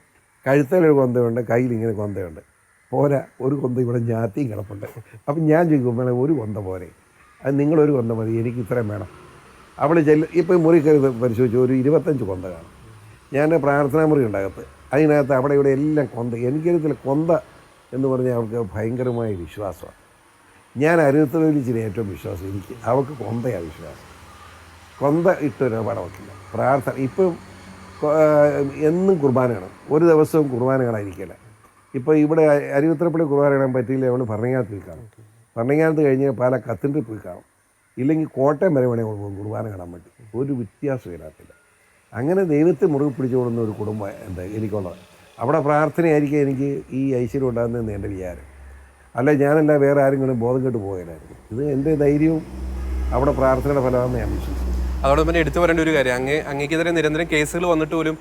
കഴുത്തലൊരു കൊന്തയുണ്ട് കയ്യിൽ ഇങ്ങനെ കൊന്തയുണ്ട്. പോരാ ഒരു കൊന്ത ഇവിടെ ഞാത്തിയും കിടപ്പുണ്ട്. അപ്പം ഞാൻ ചോദിക്കും ഒരു കൊന്ത പോരെ. അത് നിങ്ങളൊരു കൊന്ത മതി എനിക്ക് ഇത്രയും വേണം. അവൾ ചെല്ല ഇപ്പം മുറി കയറി പരിശോധിച്ചു ഒരു ഇരുപത്തഞ്ച് കൊന്ത കാണും. ഞാൻ പ്രാർത്ഥനാ മുറി ഉണ്ടാകത്ത് അതിനകത്ത് അവിടെ ഇവിടെ എല്ലാം കൊന്ത എനിക്കറിയത്തില്ല കൊന്ത എന്ന് പറഞ്ഞാൽ അവൾക്ക് ഭയങ്കരമായ വിശ്വാസമാണ്. ഞാൻ അരുത്തലിച്ചിന് ഏറ്റവും വിശ്വാസം എനിക്ക് അവൾക്ക് കൊന്തയാണ് വിശ്വാസം. കൊന്ത ഇട്ടൊരു പടവക്കില്ല പ്രാർത്ഥന ഇപ്പം എന്നും കുർബാനയാണ്. ഒരു ദിവസവും കുർബാന കാണാതിരിക്കില്ല ഇപ്പോൾ ഇവിടെ അരിവിത്രപ്പള്ളി കുർബാന കാണാൻ പറ്റിയില്ല നമ്മൾ ഭരണങ്ങാനത്ത് പോയി കാണും ഭരണങ്ങാനത്ത് കഴിഞ്ഞ് പാല കത്തിന്റെ പോയി കാണും. ഇല്ലെങ്കിൽ കോട്ടയം വരെ വേണേൽ പോകും കുർബാന കാണാൻ പറ്റും ഒരു വ്യത്യാസം ഇതിനകത്തില്ല. അങ്ങനെ ദൈവത്തെ മുറുകെ പിടിച്ചുകൊള്ളുന്ന ഒരു കുടുംബം എന്താ എനിക്കുള്ളത്. അവിടെ പ്രാർത്ഥനയായിരിക്കും എനിക്ക് ഈ ഐശ്വര്യം ഉണ്ടാകുന്നതെന്ന് എന്റെ വിചാരം. അല്ല ഞാനല്ല വേറെ ആരും ആരെങ്കിലും ബോധം കേട്ട് പോകലായിരുന്നു ഇത് എന്റെ ധൈര്യവും അവിടെ പ്രാർത്ഥനയുടെ ഫലമാണെന്ന് ഞാൻ വിശ്വസിക്കുന്നു. അതോടൊപ്പം എടുത്തു പറയേണ്ട ഒരു കാര്യം. അങ്ങേ അങ്ങേക്കെതിരെ നിരന്തരം കേസുകൾ വന്നിട്ട് പോലും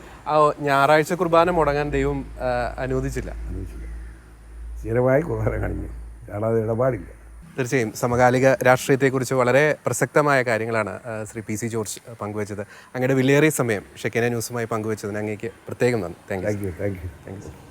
ഞായറാഴ്ച കുർബാന മുടങ്ങാൻ ദൈവം അനുവദിച്ചില്ല. അനുവദിച്ചില്ല. സ്ഥിരമായി കുർബാന കഴിഞ്ഞു അയാളത് ഇടപാടില്ല. തീർച്ചയായും സമകാലിക രാഷ്ട്രീയത്തെക്കുറിച്ച് വളരെ പ്രസക്തമായ കാര്യങ്ങളാണ് ശ്രീ പി സി ജോർജ് പങ്കുവച്ചത്. അങ്ങയുടെ വിലയേറിയ സമയം ഷെക്കേന ന്യൂസുമായി പങ്കുവച്ചതിന് അങ്ങേക്ക് പ്രത്യേകം നന്ദി. Thank you thank you thank you